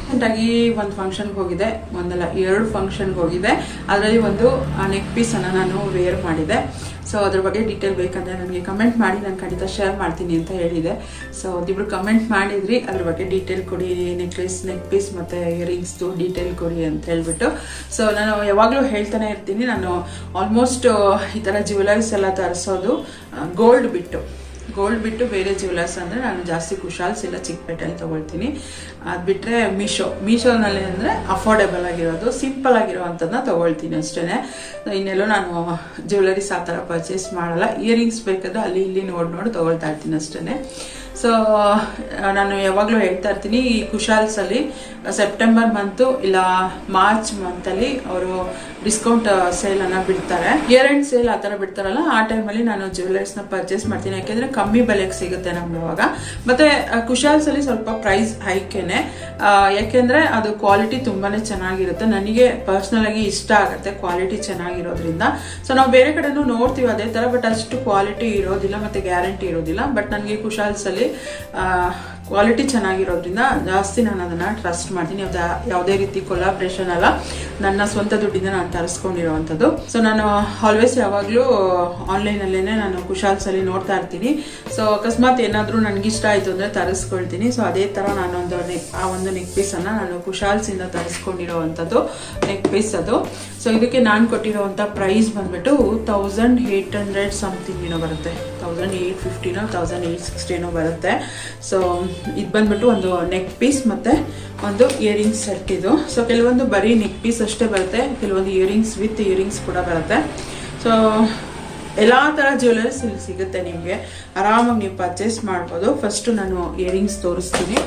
ರೀಸೆಂಟಾಗಿ ಒಂದು ಫಂಕ್ಷನ್ಗೆ ಹೋಗಿದೆ. ಒಂದಲ್ಲ, ಎರಡು ಫಂಕ್ಷನ್ಗೆ ಹೋಗಿದೆ. ಅದರಲ್ಲಿ ಒಂದು ನೆಕ್ ಪೀಸನ್ನು ನಾನು ವೇರ್ ಮಾಡಿದೆ. ಸೊ ಅದ್ರ ಬಗ್ಗೆ ಡೀಟೇಲ್ ಬೇಕಂದ್ರೆ ನನಗೆ ಕಮೆಂಟ್ ಮಾಡಿ, ನಾನು ಖಂಡಿತ ಶೇರ್ ಮಾಡ್ತೀನಿ ಅಂತ ಹೇಳಿದೆ. ಸೊ ಅದಿಬ್ರು ಕಮೆಂಟ್ ಮಾಡಿದ್ರಿ, ಅದ್ರ ಬಗ್ಗೆ ಡೀಟೇಲ್ ಕೊಡಿ ನೆಕ್ಲೆಸ್ ನೆಕ್ ಪೀಸ್ ಮತ್ತು ಇಯರಿಂಗ್ಸ್ದು ಡೀಟೇಲ್ ಕೊಡಿ ಅಂತ ಹೇಳ್ಬಿಟ್ಟು. ಸೊ ನಾನು ಯಾವಾಗಲೂ ಹೇಳ್ತಾನೆ ಇರ್ತೀನಿ, ನಾನು ಆಲ್ಮೋಸ್ಟ್ ಈ ಥರ ಜ್ಯುವೆಲರೀಸ್ ಎಲ್ಲ ತರಿಸೋದು ಗೋಲ್ಡ್ ಬಿಟ್ಟು. ಗೋಲ್ಡ್ ಬಿಟ್ಟು ಬೇರೆ ಜ್ಯುವೆಲರ್ಸ್ ಅಂದರೆ ನಾನು ಜಾಸ್ತಿ ಕುಶಾಲ್ಸ್ ಇಲ್ಲ ಚಿಕ್ಕಪೇಟೆಯಲ್ಲಿ ತೊಗೊಳ್ತೀನಿ. ಅದು ಬಿಟ್ಟರೆ ಮೀಶೋ ಮೀಶೋನಲ್ಲಿ ಅಂದರೆ ಅಫೋರ್ಡೆಬಲ್ ಆಗಿರೋದು ಸಿಂಪಲ್ ಆಗಿರೋವಂಥದ್ದನ್ನ ತೊಗೊಳ್ತೀನಿ ಅಷ್ಟೇ ಇನ್ನೆಲ್ಲೋ ನಾನು ಜ್ಯುವೆಲರೀಸ್ ಆ ಥರ ಪರ್ಚೇಸ್ ಮಾಡಲ್ಲ. ಇಯರಿಂಗ್ಸ್ ಬೇಕಾದ್ರೆ ಅಲ್ಲಿ ಇಲ್ಲಿ ನೋಡಿ ನೋಡಿ ತೊಗೊಳ್ತಾ ಇರ್ತೀನಿ ಅಷ್ಟೇ ಸೊ ನಾನು ಯಾವಾಗಲೂ ಹೇಳ್ತಾ ಇರ್ತೀನಿ, ಈ ಕುಶಾಲ್ಸಲ್ಲಿ ಸೆಪ್ಟೆಂಬರ್ ಮಂತು ಇಲ್ಲ ಮಾರ್ಚ್ ಮಂತಲ್ಲಿ ಅವರು ಡಿಸ್ಕೌಂಟ್ ಸೇಲ್ ಅನ್ನ ಬಿಡ್ತಾರೆ. ಇಯರ್ ಎಂಡ್ ಸೇಲ್ ಆ ಥರ ಬಿಡ್ತಾರಲ್ಲ, ಆ ಟೈಮಲ್ಲಿ ನಾನು ಜ್ಯುವೆಲರ್ಸ್ನ ಪರ್ಚೇಸ್ ಮಾಡ್ತೀನಿ. ಯಾಕೆಂದರೆ ಕಮ್ಮಿ ಬೆಲೆಗೆ ಸಿಗುತ್ತೆ ನಮ್ಗೆ ಅವಾಗ. ಮತ್ತು ಕುಶಾಲ್ಸಲ್ಲಿ ಸ್ವಲ್ಪ ಪ್ರೈಸ್ ಹೈಕೇನೆ ಯಾಕೆಂದರೆ ಅದು ಕ್ವಾಲಿಟಿ ತುಂಬಾ ಚೆನ್ನಾಗಿರುತ್ತೆ. ನನಗೆ ಪರ್ಸ್ನಲ್ ಆಗಿ ಇಷ್ಟ ಆಗುತ್ತೆ ಕ್ವಾಲಿಟಿ ಚೆನ್ನಾಗಿರೋದ್ರಿಂದ. ಸೊ ನಾವು ಬೇರೆ ಕಡೆನೂ ನೋಡ್ತೀವಿ ಅದೇ ಥರ ಬಟ್ ಅಷ್ಟು ಕ್ವಾಲಿಟಿ ಇರೋದಿಲ್ಲ, ಮತ್ತು ಗ್ಯಾರಂಟಿ ಇರೋದಿಲ್ಲ. ಬಟ್ ನನಗೆ ಕುಶಾಲ್ಸಲ್ಲಿ ಕ್ವಾಲಿಟಿ ಚೆನ್ನಾಗಿರೋದ್ರಿಂದ ಜಾಸ್ತಿ ನಾನು ಅದನ್ನು ಟ್ರಸ್ಟ್ ಮಾಡ್ತೀನಿ. ಯಾವುದೇ ಯಾವುದೇ ರೀತಿ ಕೊಲಾಬ್ರೇಷನ್ ಅಲ್ಲ. ನನ್ನ ಸ್ವಂತ ದುಡ್ಡಿಂದ ನಾನು ತರಿಸ್ಕೊಂಡಿರೋವಂಥದ್ದು. ಸೊ ನಾನು ಆಲ್ವೇಸ್ ಯಾವಾಗಲೂ ಆನ್ಲೈನಲ್ಲೇ ನಾನು ಕುಶಾಲ್ಸಲ್ಲಿ ನೋಡ್ತಾ ಇರ್ತೀನಿ. ಸೊ ಅಕಸ್ಮಾತ್ ಏನಾದರೂ ನನಗಿಷ್ಟ ಆಯಿತು ಅಂದರೆ ತರಿಸ್ಕೊಳ್ತೀನಿ. ಸೊ ಅದೇ ಥರ ನಾನೊಂದು ನೆಕ್ ಆ ಒಂದು ನೆಕ್ ಪೀಸನ್ನು ನಾನು ಕುಶಾಲ್ಸಿಂದ ತರಿಸ್ಕೊಂಡಿರೋವಂಥದ್ದು ನೆಕ್ ಪೀಸ್ ಅದು. ಸೊ ಇದಕ್ಕೆ ನಾನು ಕೊಟ್ಟಿರೋವಂಥ ಪ್ರೈಸ್ ಬಂದ್ಬಿಟ್ಟು ತೌಸಂಡ್ ಏಯ್ಟ್ ಹಂಡ್ರೆಡ್ ಸಮಥಿಂಗ್ ಏನೋ ಬರುತ್ತೆ. ತೌಸಂಡ್ ಏಯ್ಟ್ ಫಿಫ್ಟಿನೋ ತೌಸಂಡ್ ಏಯ್ಟ್ ಸಿಕ್ಸ್ಟಿನೋ ಬರುತ್ತೆ. ಸೊ ಇದು ಬಂದ್ಬಿಟ್ಟು ಒಂದು ನೆಕ್ ಪೀಸ್ ಮತ್ತು ಒಂದು ಇಯರಿಂಗ್ಸ್ ಸೆಟ್ ಇದು. ಸೊ ಕೆಲವೊಂದು ಬರೀ ನೆಕ್ ಪೀಸ್ ಅಷ್ಟೇ ಬರುತ್ತೆ, ಕೆಲವೊಂದು ಇಯರಿಂಗ್ಸ್ ವಿತ್ ಇಯರಿಂಗ್ಸ್ ಕೂಡ ಬರುತ್ತೆ. ಸೊ ಎಲ್ಲ ಥರ ಜ್ಯುವೆಲರೀಸ್ ಇಲ್ಲಿ ಸಿಗುತ್ತೆ ನಿಮಗೆ. ಆರಾಮಾಗಿ ನೀವು ಪರ್ಚೇಸ್ ಮಾಡ್ಬೋದು. ಫಸ್ಟು ನಾನು ಇಯರಿಂಗ್ಸ್ ತೋರಿಸ್ತೀನಿ.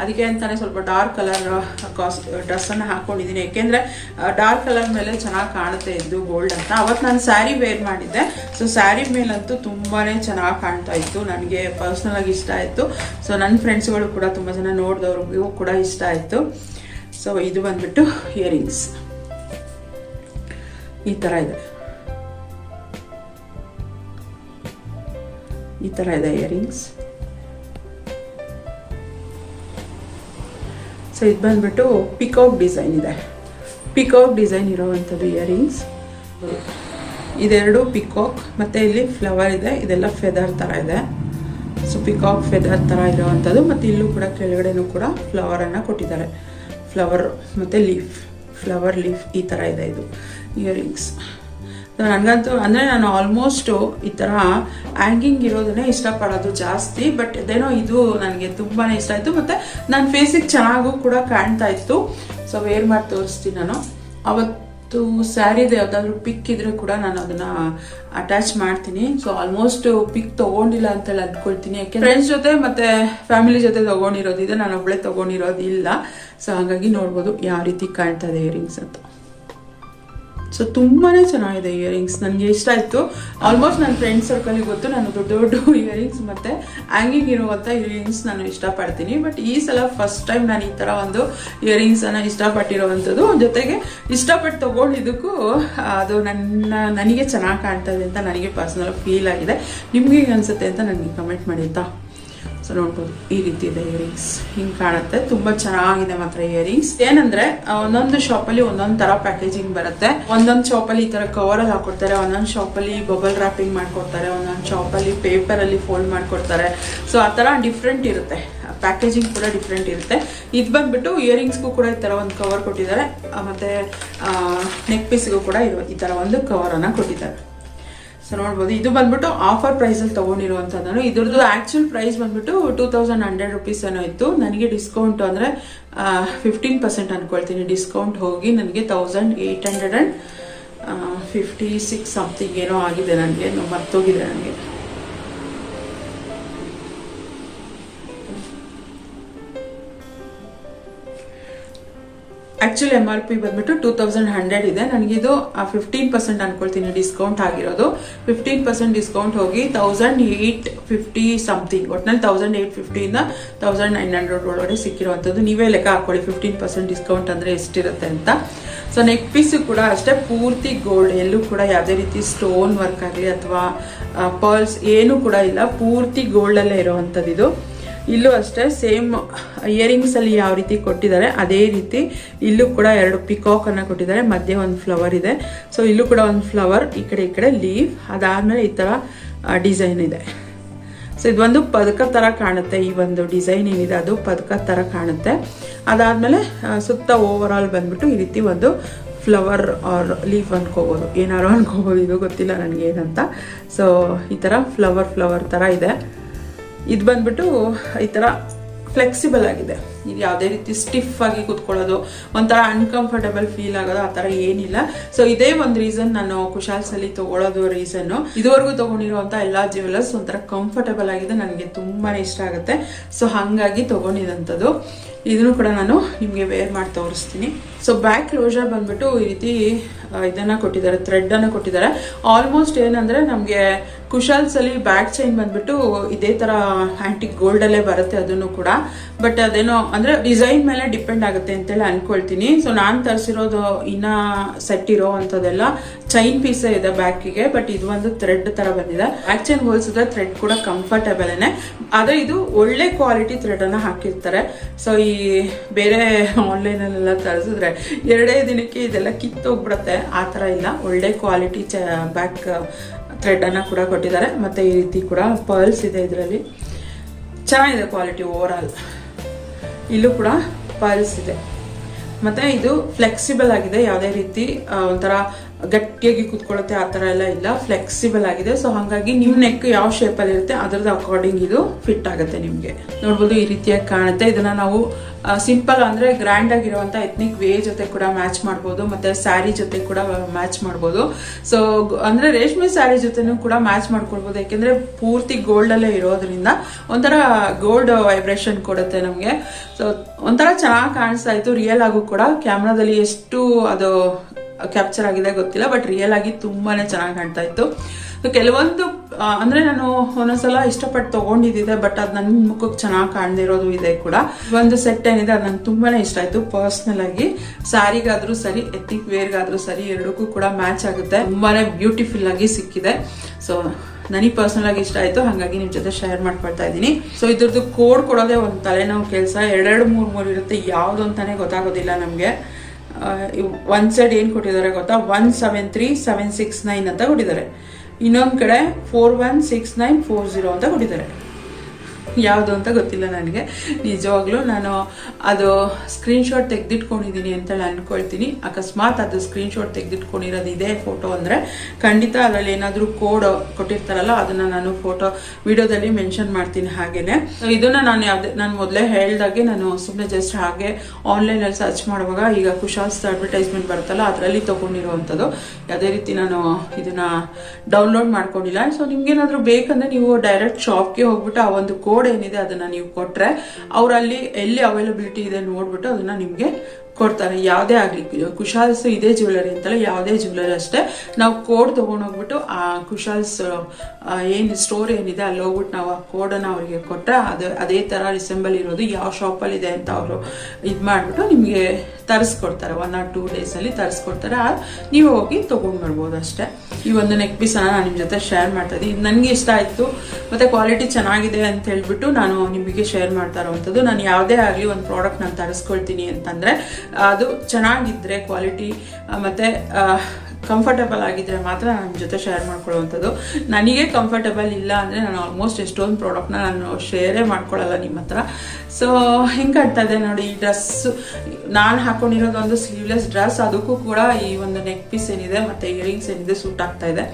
ಅದಕ್ಕೆ ಅಂತಾನೆ ಸ್ವಲ್ಪ ಡಾರ್ಕ್ ಕಲರ್ ಕಾಸ್ ಡ್ರೆಸ್ಸನ್ನು ಹಾಕ್ಕೊಂಡಿದ್ದೀನಿ ಯಾಕೆಂದರೆ ಡಾರ್ಕ್ ಕಲರ್ ಮೇಲೆ ಚೆನ್ನಾಗಿ ಕಾಣುತ್ತೆ ಇದ್ದು ಗೋಲ್ಡ್ ಅಂತ. ಅವತ್ತು ನಾನು ಸ್ಯಾರಿ ವೇರ್ ಮಾಡಿದ್ದೆ. ಸೊ ಸ್ಯಾರಿ ಮೇಲಂತೂ ತುಂಬಾ ಚೆನ್ನಾಗಿ ಕಾಣ್ತಾ ಇತ್ತು. ನನಗೆ ಪರ್ಸ್ನಲ್ ಆಗಿ ಇಷ್ಟ ಆಯಿತು. ಸೊ ನನ್ನ ಫ್ರೆಂಡ್ಸ್ಗಳು ಕೂಡ ತುಂಬ ಜನ ನೋಡಿದವ್ರಿಗೂ ಕೂಡ ಇಷ್ಟ ಆಯಿತು. ಸೊ ಇದು ಬಂದ್ಬಿಟ್ಟು ಇಯರಿಂಗ್ಸ್ ಈ ಥರ ಇದೆ. ಈ ಥರ ಇದೆ ಇಯರಿಂಗ್ಸ್ ಇದು ಬಂದ್ಬಿಟ್ಟು ಪಿಕಾಕ್ ಡಿಸೈನ್ ಇದೆ. ಪಿಕಾಕ್ ಡಿಸೈನ್ ಇರೋವಂಥದ್ದು ಇಯರಿಂಗ್ಸ್ ಇದೆರಡು ಪಿಕಾಕ್ ಮತ್ತು ಇಲ್ಲಿ ಫ್ಲವರ್ ಇದೆ. ಇದೆಲ್ಲ ಫೆದರ್ ಥರ ಇದೆ. ಸೊ ಪಿಕಾಕ್ ಫೆದರ್ ಥರ ಇರೋವಂಥದ್ದು. ಮತ್ತು ಇಲ್ಲೂ ಕೂಡ ಕೆಳಗಡೆನೂ ಕೂಡ ಫ್ಲವರನ್ನು ಕೊಟ್ಟಿದ್ದಾರೆ. ಫ್ಲವರ್ ಮತ್ತು ಲೀಫ್ ಫ್ಲವರ್ ಲೀಫ್ ಈ ಥರ ಇದೆ ಇದು ಇಯರಿಂಗ್ಸ್ ನನಗಂತೂ ಅಂದರೆ ನಾನು ಆಲ್ಮೋಸ್ಟು ಈ ಥರ ಹ್ಯಾಂಗಿಂಗ್ ಇರೋದನ್ನೇ ಇಷ್ಟಪಡೋದು ಜಾಸ್ತಿ ಬಟ್ ಅದೇನೋ ಇದು ನನಗೆ ತುಂಬಾ ಇಷ್ಟ ಆಯಿತು. ಮತ್ತು ನನ್ನ ಫೇಸಿಗೆ ಚೆನ್ನಾಗೂ ಕೂಡ ಕಾಣ್ತಾ ಇತ್ತು. ಸೊ ವೇರ್ ಮಾಡಿ ತೋರಿಸ್ತೀನಿ ನಾನು. ಅವತ್ತು ಸ್ಯಾರಿದು ಯಾವುದಾದ್ರೂ ಪಿಕ್ ಇದ್ರೆ ಕೂಡ ನಾನು ಅದನ್ನು ಅಟ್ಯಾಚ್ ಮಾಡ್ತೀನಿ. ಸೊ ಆಲ್ಮೋಸ್ಟ್ ಪಿಕ್ ತೊಗೊಂಡಿಲ್ಲ ಅಂತೇಳಿ ಅಂದ್ಕೊಳ್ತೀನಿ. ಯಾಕೆ ಫ್ರೆಂಡ್ಸ್ ಜೊತೆ ಮತ್ತು ಫ್ಯಾಮಿಲಿ ಜೊತೆ ತೊಗೊಂಡಿರೋದಿದೆ ನಾನು ಒಬ್ಬಳೇ ತೊಗೊಂಡಿರೋದಿಲ್ಲ. ಸೊ ಹಾಗಾಗಿ ನೋಡ್ಬೋದು ಯಾವ ರೀತಿ ಕಾಣ್ತಾ ಇದೆ ಇಯರಿಂಗ್ಸ್ ಅಂತ. ಸೊ ತುಂಬಾ ಚೆನ್ನಾಗಿದೆ ಇಯರಿಂಗ್ಸ್ ನನಗೆ ಇಷ್ಟ ಆಯಿತು. ಆಲ್ಮೋಸ್ಟ್ ನನ್ನ ಫ್ರೆಂಡ್ ಸರ್ಕಲಿಗೆ ಗೊತ್ತು, ನಾನು ದೊಡ್ಡ ದೊಡ್ಡ ಇಯರಿಂಗ್ಸ್ ಮತ್ತು ಹ್ಯಾಂಗಿಂಗ್ ಇರುವಂಥ ಇಯರಿಂಗ್ಸ್ ನಾನು ಇಷ್ಟಪಡ್ತೀನಿ. ಬಟ್ ಈ ಸಲ ಫಸ್ಟ್ ಟೈಮ್ ನಾನು ಈ ಥರ ಒಂದು ಇಯರಿಂಗ್ಸನ್ನು ಇಷ್ಟಪಟ್ಟಿರುವಂಥದ್ದು. ಜೊತೆಗೆ ಇಷ್ಟಪಟ್ಟು ತೊಗೊಂಡಿದ್ದಕ್ಕೂ ಅದು ನನ್ನ, ನನಗೆ ಚೆನ್ನಾಗಿ ಕಾಣ್ತಾ ಇದೆ ಅಂತ ನನಗೆ ಪರ್ಸ್ನಲ್ ಫೀಲ್ ಆಗಿದೆ. ನಿಮಗೆ ಅನಿಸುತ್ತೆ ಅಂತ ನನಗೆ ಕಮೆಂಟ್ ಮಾಡಿ ಆಯ್ತಾ? ಸೊ ನೋಡ್ಬೋದು ಈ ರೀತಿ ಇದೆ ಇಯರಿಂಗ್ಸ್ ಹಿಂಗೆ ಕಾಣುತ್ತೆ. ತುಂಬ ಚೆನ್ನಾಗಿದೆ ಮಾತ್ರ ಇಯರಿಂಗ್ಸ್ ಏನಂದ್ರೆ ಒಂದೊಂದು ಒಂದೊಂದು ಶಾಪಲ್ಲಿ ಒಂದೊಂದು ತರ ಪ್ಯಾಕೇಜಿಂಗ್ ಬರುತ್ತೆ. ಒಂದೊಂದು ಶಾಪಲ್ಲಿ ಈ ತರ ಕವರ್ ಅಲ್ಲಿ ಹಾಕೊಡ್ತಾರೆ, ಒಂದೊಂದು ಶಾಪಲ್ಲಿ ಬಬಲ್ ರ್ಯಾಪಿಂಗ್ ಮಾಡ್ಕೊಡ್ತಾರೆ, ಒಂದೊಂದು ಶಾಪಲ್ಲಿ ಪೇಪರ್ ಅಲ್ಲಿ ಫೋಲ್ಡ್ ಮಾಡ್ಕೊಡ್ತಾರೆ. ಸೊ ಆ ತರ ಡಿಫ್ರೆಂಟ್ ಇರುತ್ತೆ. ಪ್ಯಾಕೇಜಿಂಗ್ ಕೂಡ ಡಿಫ್ರೆಂಟ್ ಇರುತ್ತೆ. ಇದು ಬಂದ್ಬಿಟ್ಟು ಇಯರಿಂಗ್ಸ್ಗೂ ಕೂಡ ಈ ತರ ಒಂದು ಕವರ್ ಕೊಟ್ಟಿದ್ದಾರೆ. ಮತ್ತೆ ನೆಕ್ ಪೀಸ್ಗೂ ಕೂಡ ಈ ತರ ಒಂದು ಕವರನ್ನು ಕೊಟ್ಟಿದ್ದಾರೆ. ಸೊ ನೋಡ್ಬೋದು. ಇದು ಬಂದ್ಬಿಟ್ಟು ಆಫರ್ ಪ್ರೈಸಲ್ಲಿ ತೊಗೊಂಡಿರುವಂಥದ್ದು ಇದ್ರದ್ದು ಆ್ಯಕ್ಚುಲ್ ಪ್ರೈಸ್ ಬಂದ್ಬಿಟ್ಟು ಟೂ ತೌಸಂಡ್ ಹಂಡ್ರೆಡ್ ರುಪೀಸ್ ಏನೋ ಇತ್ತು. ನನಗೆ ಡಿಸ್ಕೌಂಟ್ ಅಂದರೆ ಫಿಫ್ಟೀನ್ ಪರ್ಸೆಂಟ್ ಅಂದ್ಕೊಳ್ತೀನಿ ಡಿಸ್ಕೌಂಟ್ ಹೋಗಿ ನನಗೆ thousand eight hundred and fifty six something ಏನೋ ಆಗಿದೆ ನನಗೆ. ಮರ್ತೋಗಿದೆ ನನಗೆ. ಆಕ್ಚುಲಿ ಎಂ ಆರ್ ಪಿ ಬಂದ್ಬಿಟ್ಟು ಟೂ ತೌಸಂಡ್ ಹಂಡ್ರೆಡ್ ಇದೆ. ನನಗಿದು ಫಿಫ್ಟೀನ್ ಪರ್ಸೆಂಟ್ ಅನ್ಕೊಳ್ತೀನಿ ಡಿಸ್ಕೌಂಟ್ ಆಗಿರೋದು. ಫಿಫ್ಟೀನ್ ಪರ್ಸೆಂಟ್ ಡಿಸ್ಕೌಂಟ್ ಹೋಗಿ ತೌಸಂಡ್ ಏಯ್ಟ್ ಫಿಫ್ಟಿ ಸಮಥಿಂಗ್ ಒಟ್ನಲ್ಲಿ ತೌಸಂಡ್ ಏಯ್ಟ್ ಫಿಫ್ಟಿಯಿಂದ ತೌಸಂಡ್ ನೈನ್ ಹಂಡ್ರೆಡ್ ಒಳಗಡೆ ಸಿಕ್ಕಿರುವಂಥದ್ದು. ನೀವೇ ಲೆಕ್ಕ ಹಾಕೊಳ್ಳಿ ಫಿಫ್ಟೀನ್ ಪರ್ಸೆಂಟ್ ಡಿಸ್ಕೌಂಟ್ ಅಂದರೆ ಎಷ್ಟಿರುತ್ತೆ ಅಂತ. ಸೊ ನೆಕ್ ಪೀಸು ಕೂಡ ಅಷ್ಟೇ, ಪೂರ್ತಿ ಗೋಲ್ಡ್ ಎಲ್ಲೂ ಕೂಡ ಯಾವುದೇ ರೀತಿ ಸ್ಟೋನ್ ವರ್ಕ್ ಆಗಲಿ ಅಥವಾ ಪರ್ಲ್ಸ್ ಏನೂ ಕೂಡ ಇಲ್ಲ. ಪೂರ್ತಿ ಗೋಲ್ಡಲ್ಲೇ ಇರೋವಂಥದ್ದು ಇದು. ಇಲ್ಲೂ ಅಷ್ಟೇ ಸೇಮ್ ಇಯರಿಂಗ್ಸ್ ಅಲ್ಲಿ ಯಾವ ರೀತಿ ಕೊಟ್ಟಿದ್ದಾರೆ, ಅದೇ ರೀತಿ ಇಲ್ಲೂ ಕೂಡ ಎರಡು ಪಿಕಾಕ್ ಅನ್ನ ಕೊಟ್ಟಿದ್ದಾರೆ, ಮಧ್ಯೆ ಒಂದು ಫ್ಲವರ್ ಇದೆ. ಸೊ ಇಲ್ಲೂ ಕೂಡ ಒಂದು ಫ್ಲವರ್ ಈ ಕಡೆ ಈ ಕಡೆ ಲೀವ್ ಅದಾದ್ಮೇಲೆ ಈ ತರ ಡಿಸೈನ್ ಇದೆ. ಸೊ ಇದೊಂದು ಪದಕ ತರ ಕಾಣುತ್ತೆ, ಈ ಒಂದು ಡಿಸೈನ್ ಏನಿದೆ, ಅದು ಪದಕ ತರ ಕಾಣುತ್ತೆ. ಅದಾದ್ಮೇಲೆ ಸುತ್ತ ಓವರ್ ಆಲ್ ಬಂದ್ಬಿಟ್ಟು ಈ ರೀತಿ ಒಂದು ಫ್ಲವರ್ ಆರ್ ಲೀಫ್ ಅನ್ಕೋಬಹುದು ಏನಾರು ಅನ್ಕೋಬಹುದು ಇದು ಗೊತ್ತಿಲ್ಲ ನನಗೆ ಏನಂತ ಸೊ ಈ ಥರ ಫ್ಲವರ್ ಫ್ಲವರ್ ಥರ ಇದೆ. ಇದು ಬಂದ್ಬಿಟ್ಟು ಈ ಥರ ಫ್ಲೆಕ್ಸಿಬಲ್ ಆಗಿದೆ. ಇದು ಯಾವುದೇ ರೀತಿ ಸ್ಟಿಫ್ ಆಗಿ ಕುತ್ಕೊಳ್ಳೋದು, ಒಂಥರ ಅನ್ಕಂಫರ್ಟಬಲ್ ಫೀಲ್ ಆಗೋದು, ಆ ಥರ ಏನಿಲ್ಲ. ಸೊ ಇದೇ ಒಂದು ರೀಸನ್ ನಾನು ಕುಶಾಲ್ಸಲ್ಲಿ ತಗೊಳ್ಳೋದು ರೀಸನ್ ಇದುವರೆಗೂ ತೊಗೊಂಡಿರುವಂಥ ಎಲ್ಲ ಜ್ಯುವೆಲರ್ಸ್ ಒಂಥರ ಕಂಫರ್ಟಬಲ್ ಆಗಿದೆ, ನನಗೆ ತುಂಬಾ ಇಷ್ಟ ಆಗುತ್ತೆ. ಸೊ ಹಾಗಾಗಿ ತಗೊಂಡಿದಂಥದ್ದು. ಇದನ್ನು ಕೂಡ ನಾನು ನಿಮಗೆ ವೇರ್ ಮಾಡಿ ತೋರಿಸ್ತೀನಿ. ಸೊ ಬ್ಯಾಕ್ ಕ್ಲೋಜರ್ ಬಂದ್ಬಿಟ್ಟು ಈ ರೀತಿ ಇದನ್ನ ಕೊಟ್ಟಿದ್ದಾರೆ ಥ್ರೆಡ್ಡನ್ನು ಕೊಟ್ಟಿದ್ದಾರೆ. ಆಲ್ಮೋಸ್ಟ್ ಏನಂದರೆ ನಮಗೆ ಕುಶಾಲ್ಸ್ ಅಲ್ಲಿ ಬ್ಯಾಕ್ ಚೈನ್ ಬಂದ್ಬಿಟ್ಟು ಇದೇ ತರ ಆಂಟಿಕ್ ಗೋಲ್ಡ್ ಅಲ್ಲೇ ಬರುತ್ತೆ ಅದನ್ನು ಕೂಡ. ಬಟ್ ಅದೇನೋ ಅಂದ್ರೆ ಡಿಸೈನ್ ಮೇಲೆ ಡಿಪೆಂಡ್ ಆಗುತ್ತೆ ಅಂತೇಳಿ ಅನ್ಕೊಳ್ತೀನಿ. ಸೊ ನಾನ್ ತರಿಸಿರೋದು ಇನ್ನ ಸೆಟ್ ಇರೋ ಅಂತದೆಲ್ಲ ಚೈನ್ ಪೀಸ್ ಇದೆ ಬ್ಯಾಕಿಗೆ ಬಟ್ ಇದು ಒಂದು ಥ್ರೆಡ್ ತರ ಬಂದಿದೆ. ಬ್ಯಾಕ್ ಚೈನ್ ಹೋಲಿಸಿದ್ರೆ ಥ್ರೆಡ್ ಕೂಡ ಕಂಫರ್ಟಬಲ್ ಆದ್ರೆ ಇದು ಒಳ್ಳೆ ಕ್ವಾಲಿಟಿ ಥ್ರೆಡ್ ಅನ್ನ ಹಾಕಿರ್ತಾರೆ. ಸೊ ಈ ಬೇರೆ ಆನ್ಲೈನ್ ಅಲ್ಲೆಲ್ಲ ತರಿಸಿದ್ರೆ ಎರಡೇ ದಿನಕ್ಕೆ ಇದೆಲ್ಲ ಕಿತ್ತೋಗ್ಬಿಡತ್ತೆ. ಆ ತರ ಇಲ್ಲ. ಒಳ್ಳೆ ಕ್ವಾಲಿಟಿ ಬ್ಯಾಕ್ ಥ್ರೆಡ್ ಅನ್ನ ಕೂಡ ಕೊಟ್ಟಿದ್ದಾರೆ. ಮತ್ತೆ ಈ ರೀತಿ ಕೂಡ ಪರ್ಲ್ಸ್ ಇದೆ ಇದರಲ್ಲಿ. ಚೆನ್ನಾಗಿದೆ ಕ್ವಾಲಿಟಿ ಓವರ್ ಇಲ್ಲೂ ಕೂಡ ಪರ್ಲ್ಸ್ ಇದೆ. ಮತ್ತೆ ಇದು ಫ್ಲೆಕ್ಸಿಬಲ್ ಆಗಿದೆ. ಯಾವುದೇ ರೀತಿ ಒಂಥರ ಗಟ್ಟಿಯಾಗಿ ಕುತ್ಕೊಳ್ಳುತ್ತೆ, ಆ ಥರ ಎಲ್ಲ ಇಲ್ಲ. ಫ್ಲೆಕ್ಸಿಬಲ್ ಆಗಿದೆ. ಸೊ ಹಾಗಾಗಿ ನಿಮ್ಮ ನೆಕ್ ಯಾವ ಶೇಪಲ್ಲಿ ಇರುತ್ತೆ, ಅದರದ್ದು ಅಕಾರ್ಡಿಂಗ್ ಇದು ಫಿಟ್ ಆಗುತ್ತೆ ನಿಮಗೆ. ನೋಡ್ಬೋದು ಈ ರೀತಿಯಾಗಿ ಕಾಣುತ್ತೆ. ಇದನ್ನ ನಾವು ಸಿಂಪಲ್ ಅಂದ್ರೆ ಗ್ರ್ಯಾಂಡ್ ಆಗಿರುವಂತ ಎತ್ನಿಕ್ ವೇ ಜೊತೆ ಕೂಡ ಮ್ಯಾಚ್ ಮಾಡ್ಬೋದು, ಮತ್ತೆ ಸ್ಯಾರಿ ಜೊತೆ ಕೂಡ ಮ್ಯಾಚ್ ಮಾಡ್ಬೋದು. ಸೊ ಅಂದ್ರೆ ರೇಷ್ಮೆ ಸ್ಯಾರಿ ಜೊತೆನೂ ಕೂಡ ಮ್ಯಾಚ್ ಮಾಡ್ಕೊಳ್ಬೋದು. ಯಾಕೆಂದ್ರೆ ಪೂರ್ತಿ ಗೋಲ್ಡ್ ಅಲ್ಲೇ ಇರೋದ್ರಿಂದ ಒಂಥರ ಗೋಲ್ಡ್ ವೈಬ್ರೇಷನ್ ಕೊಡುತ್ತೆ ನಮಗೆ. ಸೊ ಒಂಥರ ಚೆನ್ನಾಗಿ ಕಾಣಿಸ್ತಾ ಇತ್ತು. ರಿಯಲ್ ಆಗು ಕೂಡ. ಕ್ಯಾಮ್ರಾದಲ್ಲಿ ಎಷ್ಟು ಅದು ಕ್ಯಾಪ್ಚರ್ ಆಗಿದೆ ಗೊತ್ತಿಲ್ಲ ಬಟ್ ರಿಯಲ್ ಆಗಿ ತುಂಬಾನೇ ಚೆನ್ನಾಗಿ ಕಾಣ್ತಾ ಇತ್ತು. ಕೆಲವೊಂದು ಅಂದ್ರೆ ನಾನು ಒಂದೊಂದ್ಸಲ ಇಷ್ಟಪಟ್ಟು ತಗೊಂಡಿದ್ದೆ ಬಟ್ ಅದು ನನ್ನ ಮುಖಕ್ಕೆ ಚೆನ್ನಾಗಿ ಕಾಣದಿರೋದು ಇದೆ ಕೂಡ. ಒಂದು ಸೆಟ್ ಏನಿದೆ, ಅದು ನಂಗೆ ತುಂಬಾನೇ ಇಷ್ಟ ಆಯ್ತು. ಪರ್ಸ್ನಲ್ ಆಗಿ ಸ್ಯಾರಿಗಾದ್ರೂ ಸರಿ ಎತ್ತಿಕ್ ವೇರ್ಗಾದ್ರೂ ಸರಿ, ಎರಡಕ್ಕೂ ಕೂಡ ಮ್ಯಾಚ್ ಆಗುತ್ತೆ. ತುಂಬಾನೇ ಬ್ಯೂಟಿಫುಲ್ ಆಗಿ ಸಿಕ್ಕಿದೆ. ಸೊ ನನಗೆ ಪರ್ಸನಲ್ ಆಗಿ ಇಷ್ಟ ಆಯ್ತು. ಹಾಗಾಗಿ ನಿಮ್ ಜೊತೆ ಶೇರ್ ಮಾಡ್ಕೊಳ್ತಾ ಇದ್ದೀನಿ. ಸೊ ಇದ್ರದ್ದು ಕೋಡ್ ಕೊಡೋದೇ ಒಂದು ತಲೆನೋವು ಕೆಲಸ. ಎರಡೆರಡು ಮೂರ್, ಮೂರು ಇರುತ್ತೆ. ಯಾವ್ದು ಅಂತಾನೆ ಗೊತ್ತಾಗೋದಿಲ್ಲ ನಮ್ಗೆ. ಒಂದ್ ಸೈಡ್ ಏನ್ ಕೊಟ್ಟಿದ್ದಾರೆ ಗೊತ್ತಾ? One seven three seven six nine ಅಂತ ಕೊಟ್ಟಿದ್ದಾರೆ. ಇನ್ನೊಂದ್ ಕಡೆ four one six nine four zero ಅಂತ ಕೊಟ್ಟಿದ್ದಾರೆ. ಯಾವುದು ಅಂತ ಗೊತ್ತಿಲ್ಲ ನನಗೆ. ನಿಜವಾಗ್ಲೂ ನಾನು ಅದು ಸ್ಕ್ರೀನ್ಶಾಟ್ ತೆಗೆದಿಟ್ಕೊಂಡಿದ್ದೀನಿ ಅಂತೇಳಿ ಅಂದ್ಕೊಳ್ತೀನಿ ಅಕಸ್ಮಾತ್ ಅದು ಸ್ಕ್ರೀನ್ಶಾಟ್ ತೆಗೆದಿಟ್ಕೊಂಡಿರೋದು ಇದೇ ಫೋಟೋ ಅಂದರೆ ಖಂಡಿತ ಅದರಲ್ಲಿ ಏನಾದರೂ ಕೋಡ್ ಕೊಟ್ಟಿರ್ತಾರಲ್ಲ, ಅದನ್ನು ನಾನು ಫೋಟೋ ವಿಡಿಯೋದಲ್ಲಿ ಮೆನ್ಷನ್ ಮಾಡ್ತೀನಿ ಹಾಗೆಯೇ ಸೊ ಇದನ್ನು ನಾನು ಯಾವುದೇ, ನಾನು ಮೊದಲೇ ಹೇಳ್ದಾಗೆ ನಾನು ಸುಮ್ಮನೆ ಜಸ್ಟ್ ಹಾಗೆ ಆನ್ಲೈನಲ್ಲಿ ಸರ್ಚ್ ಮಾಡುವಾಗ ಈಗ ಕುಶಾಲ್ಸ್ ಅಡ್ವರ್ಟೈಸ್ಮೆಂಟ್ ಬರುತ್ತಲ್ಲ, ಅದರಲ್ಲಿ ತೊಗೊಂಡಿರುವಂಥದ್ದು. ಯಾವುದೇ ರೀತಿ ನಾನು ಇದನ್ನು ಡೌನ್ಲೋಡ್ ಮಾಡ್ಕೊಂಡಿಲ್ಲ. ಸೊ ನಿಮ್ಗೇನಾದರೂ ಬೇಕಂದ್ರೆ ನೀವು ಡೈರೆಕ್ಟ್ ಶಾಪ್ಗೆ ಹೋಗ್ಬಿಟ್ಟು ಆ ಒಂದು ಕೋಡ್ ಏನಿದೆ ಅದನ್ನ ನೀವು ಕೊಟ್ರೆ ಅವರಲ್ಲಿ ಎಲ್ಲಿ ಅವೈಲಬಿಲಿಟಿ ಇದೆ ನೋಡ್ಬಿಟ್ಟು ಅದನ್ನ ನಿಮ್ಗೆ ಕೊಡ್ತಾರೆ. ಯಾವುದೇ ಆಗಲಿ, ಕುಶಾಲ್ಸ್ ಇದೇ ಜ್ಯುವೆಲರಿ ಅಂತಲ್ಲ, ಯಾವುದೇ ಜ್ಯುವೆಲರಿ ಅಷ್ಟೇ. ನಾವು ಕೋಡ್ ತೊಗೊಂಡೋಗ್ಬಿಟ್ಟು ಆ ಕುಶಾಲ್ಸ್ ಏನು ಸ್ಟೋರ್ ಏನಿದೆ, ಅಲ್ಲಿ ಹೋಗ್ಬಿಟ್ಟು ನಾವು ಆ ಕೋಡನ್ನು ಅವರಿಗೆ ಕೊಟ್ಟರೆ ಅದು, ಅದೇ ಥರ ರಿಸೆಂಬಲ್ ಇರೋದು ಯಾವ ಶಾಪಲ್ಲಿ ಇದೆ ಅಂತ ಅವರು ಇದು ಮಾಡಿಬಿಟ್ಟು ನಿಮಗೆ ತರಿಸ್ಕೊಡ್ತಾರೆ. ಒನ್ ಆರ್ ಟೂ ಡೇಸಲ್ಲಿ ತರಿಸ್ಕೊಡ್ತಾರೆ. ಆ- ನೀವು ಹೋಗಿ ತೊಗೊಂಡು ಬರ್ಬೋದು ಅಷ್ಟೇ. ಈ ಒಂದು ನೆಕ್ ಪೀಸನ್ನು ನಾನು ನಿಮ್ಮ ಜೊತೆ ಶೇರ್ ಮಾಡ್ತಾ ಇದ್ದೀನಿ. ನನಗೆ ಇಷ್ಟ ಆಯಿತು. ಮತ್ತು ಕ್ವಾಲಿಟಿ ಚೆನ್ನಾಗಿದೆ ಅಂತ ಹೇಳ್ಬಿಟ್ಟು ನಾನು ನಿಮಗೆ ಶೇರ್ ಮಾಡ್ತಾ ಇರೋವಂಥದ್ದು. ನಾನು ಯಾವುದೇ ಆಗಲಿ ಒಂದು ಪ್ರಾಡಕ್ಟ್ ನಾನು ತರಿಸ್ಕೊಳ್ತೀನಿ ಅಂತಂದರೆ ಅದು ಚೆನ್ನಾಗಿದ್ದರೆ ಕ್ವಾಲಿಟಿ ಮತ್ತು ಕಂಫರ್ಟಬಲ್ ಆಗಿದ್ದರೆ ಮಾತ್ರ ನನ್ನ ಜೊತೆ ಶೇರ್ ಮಾಡ್ಕೊಳ್ಳುವಂಥದ್ದು. ನನಗೆ ಕಂಫರ್ಟಬಲ್ ಇಲ್ಲ ಅಂದರೆ ನಾನು ಆಲ್ಮೋಸ್ಟ್ ಎಷ್ಟೊಂದು ಪ್ರಾಡಕ್ಟ್ನ ನಾನು ಶೇರೇ ಮಾಡ್ಕೊಳ್ಳಲ್ಲ ನಿಮ್ಮ ಹತ್ರ. ಸೊ ಹೆಂಗೆ ಇದೆ ನೋಡಿ ಈ ಡ್ರೆಸ್ಸು ನಾನು ಹಾಕೊಂಡಿರೋದು ಒಂದು ಸ್ಲೀವ್ಲೆಸ್ ಡ್ರೆಸ್ ಅದಕ್ಕೂ ಕೂಡ ಈ ಒಂದು ನೆಕ್ ಪೀಸ್ ಏನಿದೆ ಮತ್ತು ಇಯರಿಂಗ್ಸ್ ಏನಿದೆ ಸೂಟ್ ಆಗ್ತಾ ಇದೆ.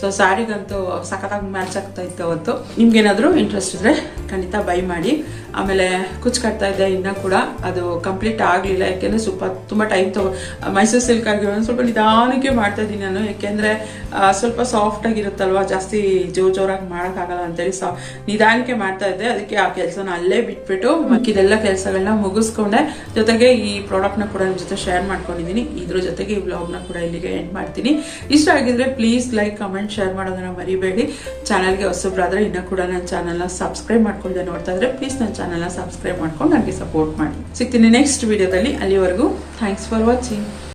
ಸೊ ಸ್ಯಾರಿಗಂತೂ ಸಖತ್ತಾಗಿ ಮ್ಯಾಚ್ ಆಗ್ತಾ ಇತ್ತು ಅವತ್ತು. ನಿಮ್ಗೇನಾದರೂ ಇಂಟ್ರೆಸ್ಟ್ ಇದ್ರೆ ಖಂಡಿತ ಬೈ ಮಾಡಿ. ಆಮೇಲೆ ಕುಚ್ ಕಟ್ತಾ ಇದ್ದೆ ಇನ್ನೂ ಕೂಡ. ಅದು ಕಂಪ್ಲೀಟ್ ಆಗಲಿಲ್ಲ ಯಾಕೆಂದರೆ ಸ್ವಲ್ಪ ತುಂಬ ಟೈಮ್ ತಗೋ ಮೈಸೂರು ಸಿಲ್ಕ್ ಆಗಿರೋ ಸ್ವಲ್ಪ ನಿಧಾನಕ್ಕೆ ಮಾಡ್ತಾ ಇದ್ದೀನಿ ನಾನು. ಯಾಕೆಂದರೆ ಸ್ವಲ್ಪ ಸಾಫ್ಟ್ ಆಗಿರುತ್ತಲ್ವಾ ಜಾಸ್ತಿ ಜೋರ್ ಜೋರಾಗಿ ಮಾಡೋಕ್ಕಾಗಲ್ಲ ಅಂತೇಳಿ ಸಾ ನಿಧಾನಕ್ಕೆ ಮಾಡ್ತಾ ಇದ್ದೆ. ಅದಕ್ಕೆ ಆ ಕೆಲಸನ ಅಲ್ಲೇ ಬಿಟ್ಬಿಟ್ಟು ಇದೆಲ್ಲ ಕೆಲಸಗಳನ್ನ ಮುಗಿಸ್ಕೊಂಡೆ. ಜೊತೆಗೆ ಈ ಪ್ರಾಡಕ್ಟ್ನ ಕೂಡ ನಿಮ್ಮ ಜೊತೆ ಶೇರ್ ಮಾಡ್ಕೊಂಡಿದ್ದೀನಿ. ಇದ್ರ ಜೊತೆಗೆ ಈ ವ್ಲಾಗ್ನ ಕೂಡ ಇಲ್ಲಿಗೆ ಎಂಡ್ ಮಾಡ್ತೀನಿ. ಇಷ್ಟ ಆಗಿದ್ರೆ ಪ್ಲೀಸ್ ಲೈಕ್ ಕಮೆಂಟ್ ಶೇರ್ ಮಾಡೋದನ್ನ ಮರಿಬೇಡಿ. ಚಾನಲ್ಗೆ ಹೊಸಬ್ರಾದ್ರೆ ಇನ್ನೂ ಕೂಡ ನನ್ನ ಚಾನಲ್ನ ಸಬ್ಸ್ಕ್ರೈಬ್ ಮಾಡ್ಕೊಳ್ಳದೆ ನೋಡ್ತಾ ಇದ್ರೆ ಪ್ಲೀಸ್ ನನ್ನ ಚಾನಲ್ನ ಸಬ್ಸ್ಕ್ರೈಬ್ ಮಾಡ್ಕೊಂಡು ನನಗೆ ಸಪೋರ್ಟ್ ಮಾಡಿ ಸಿಗ್ತೀನಿ ನೆಕ್ಸ್ಟ್ ವಿಡಿಯೋದಲ್ಲಿ ಅಲ್ಲಿವರೆಗೂ ಥ್ಯಾಂಕ್ಸ್ ಫಾರ್ ವಾಚಿಂಗ್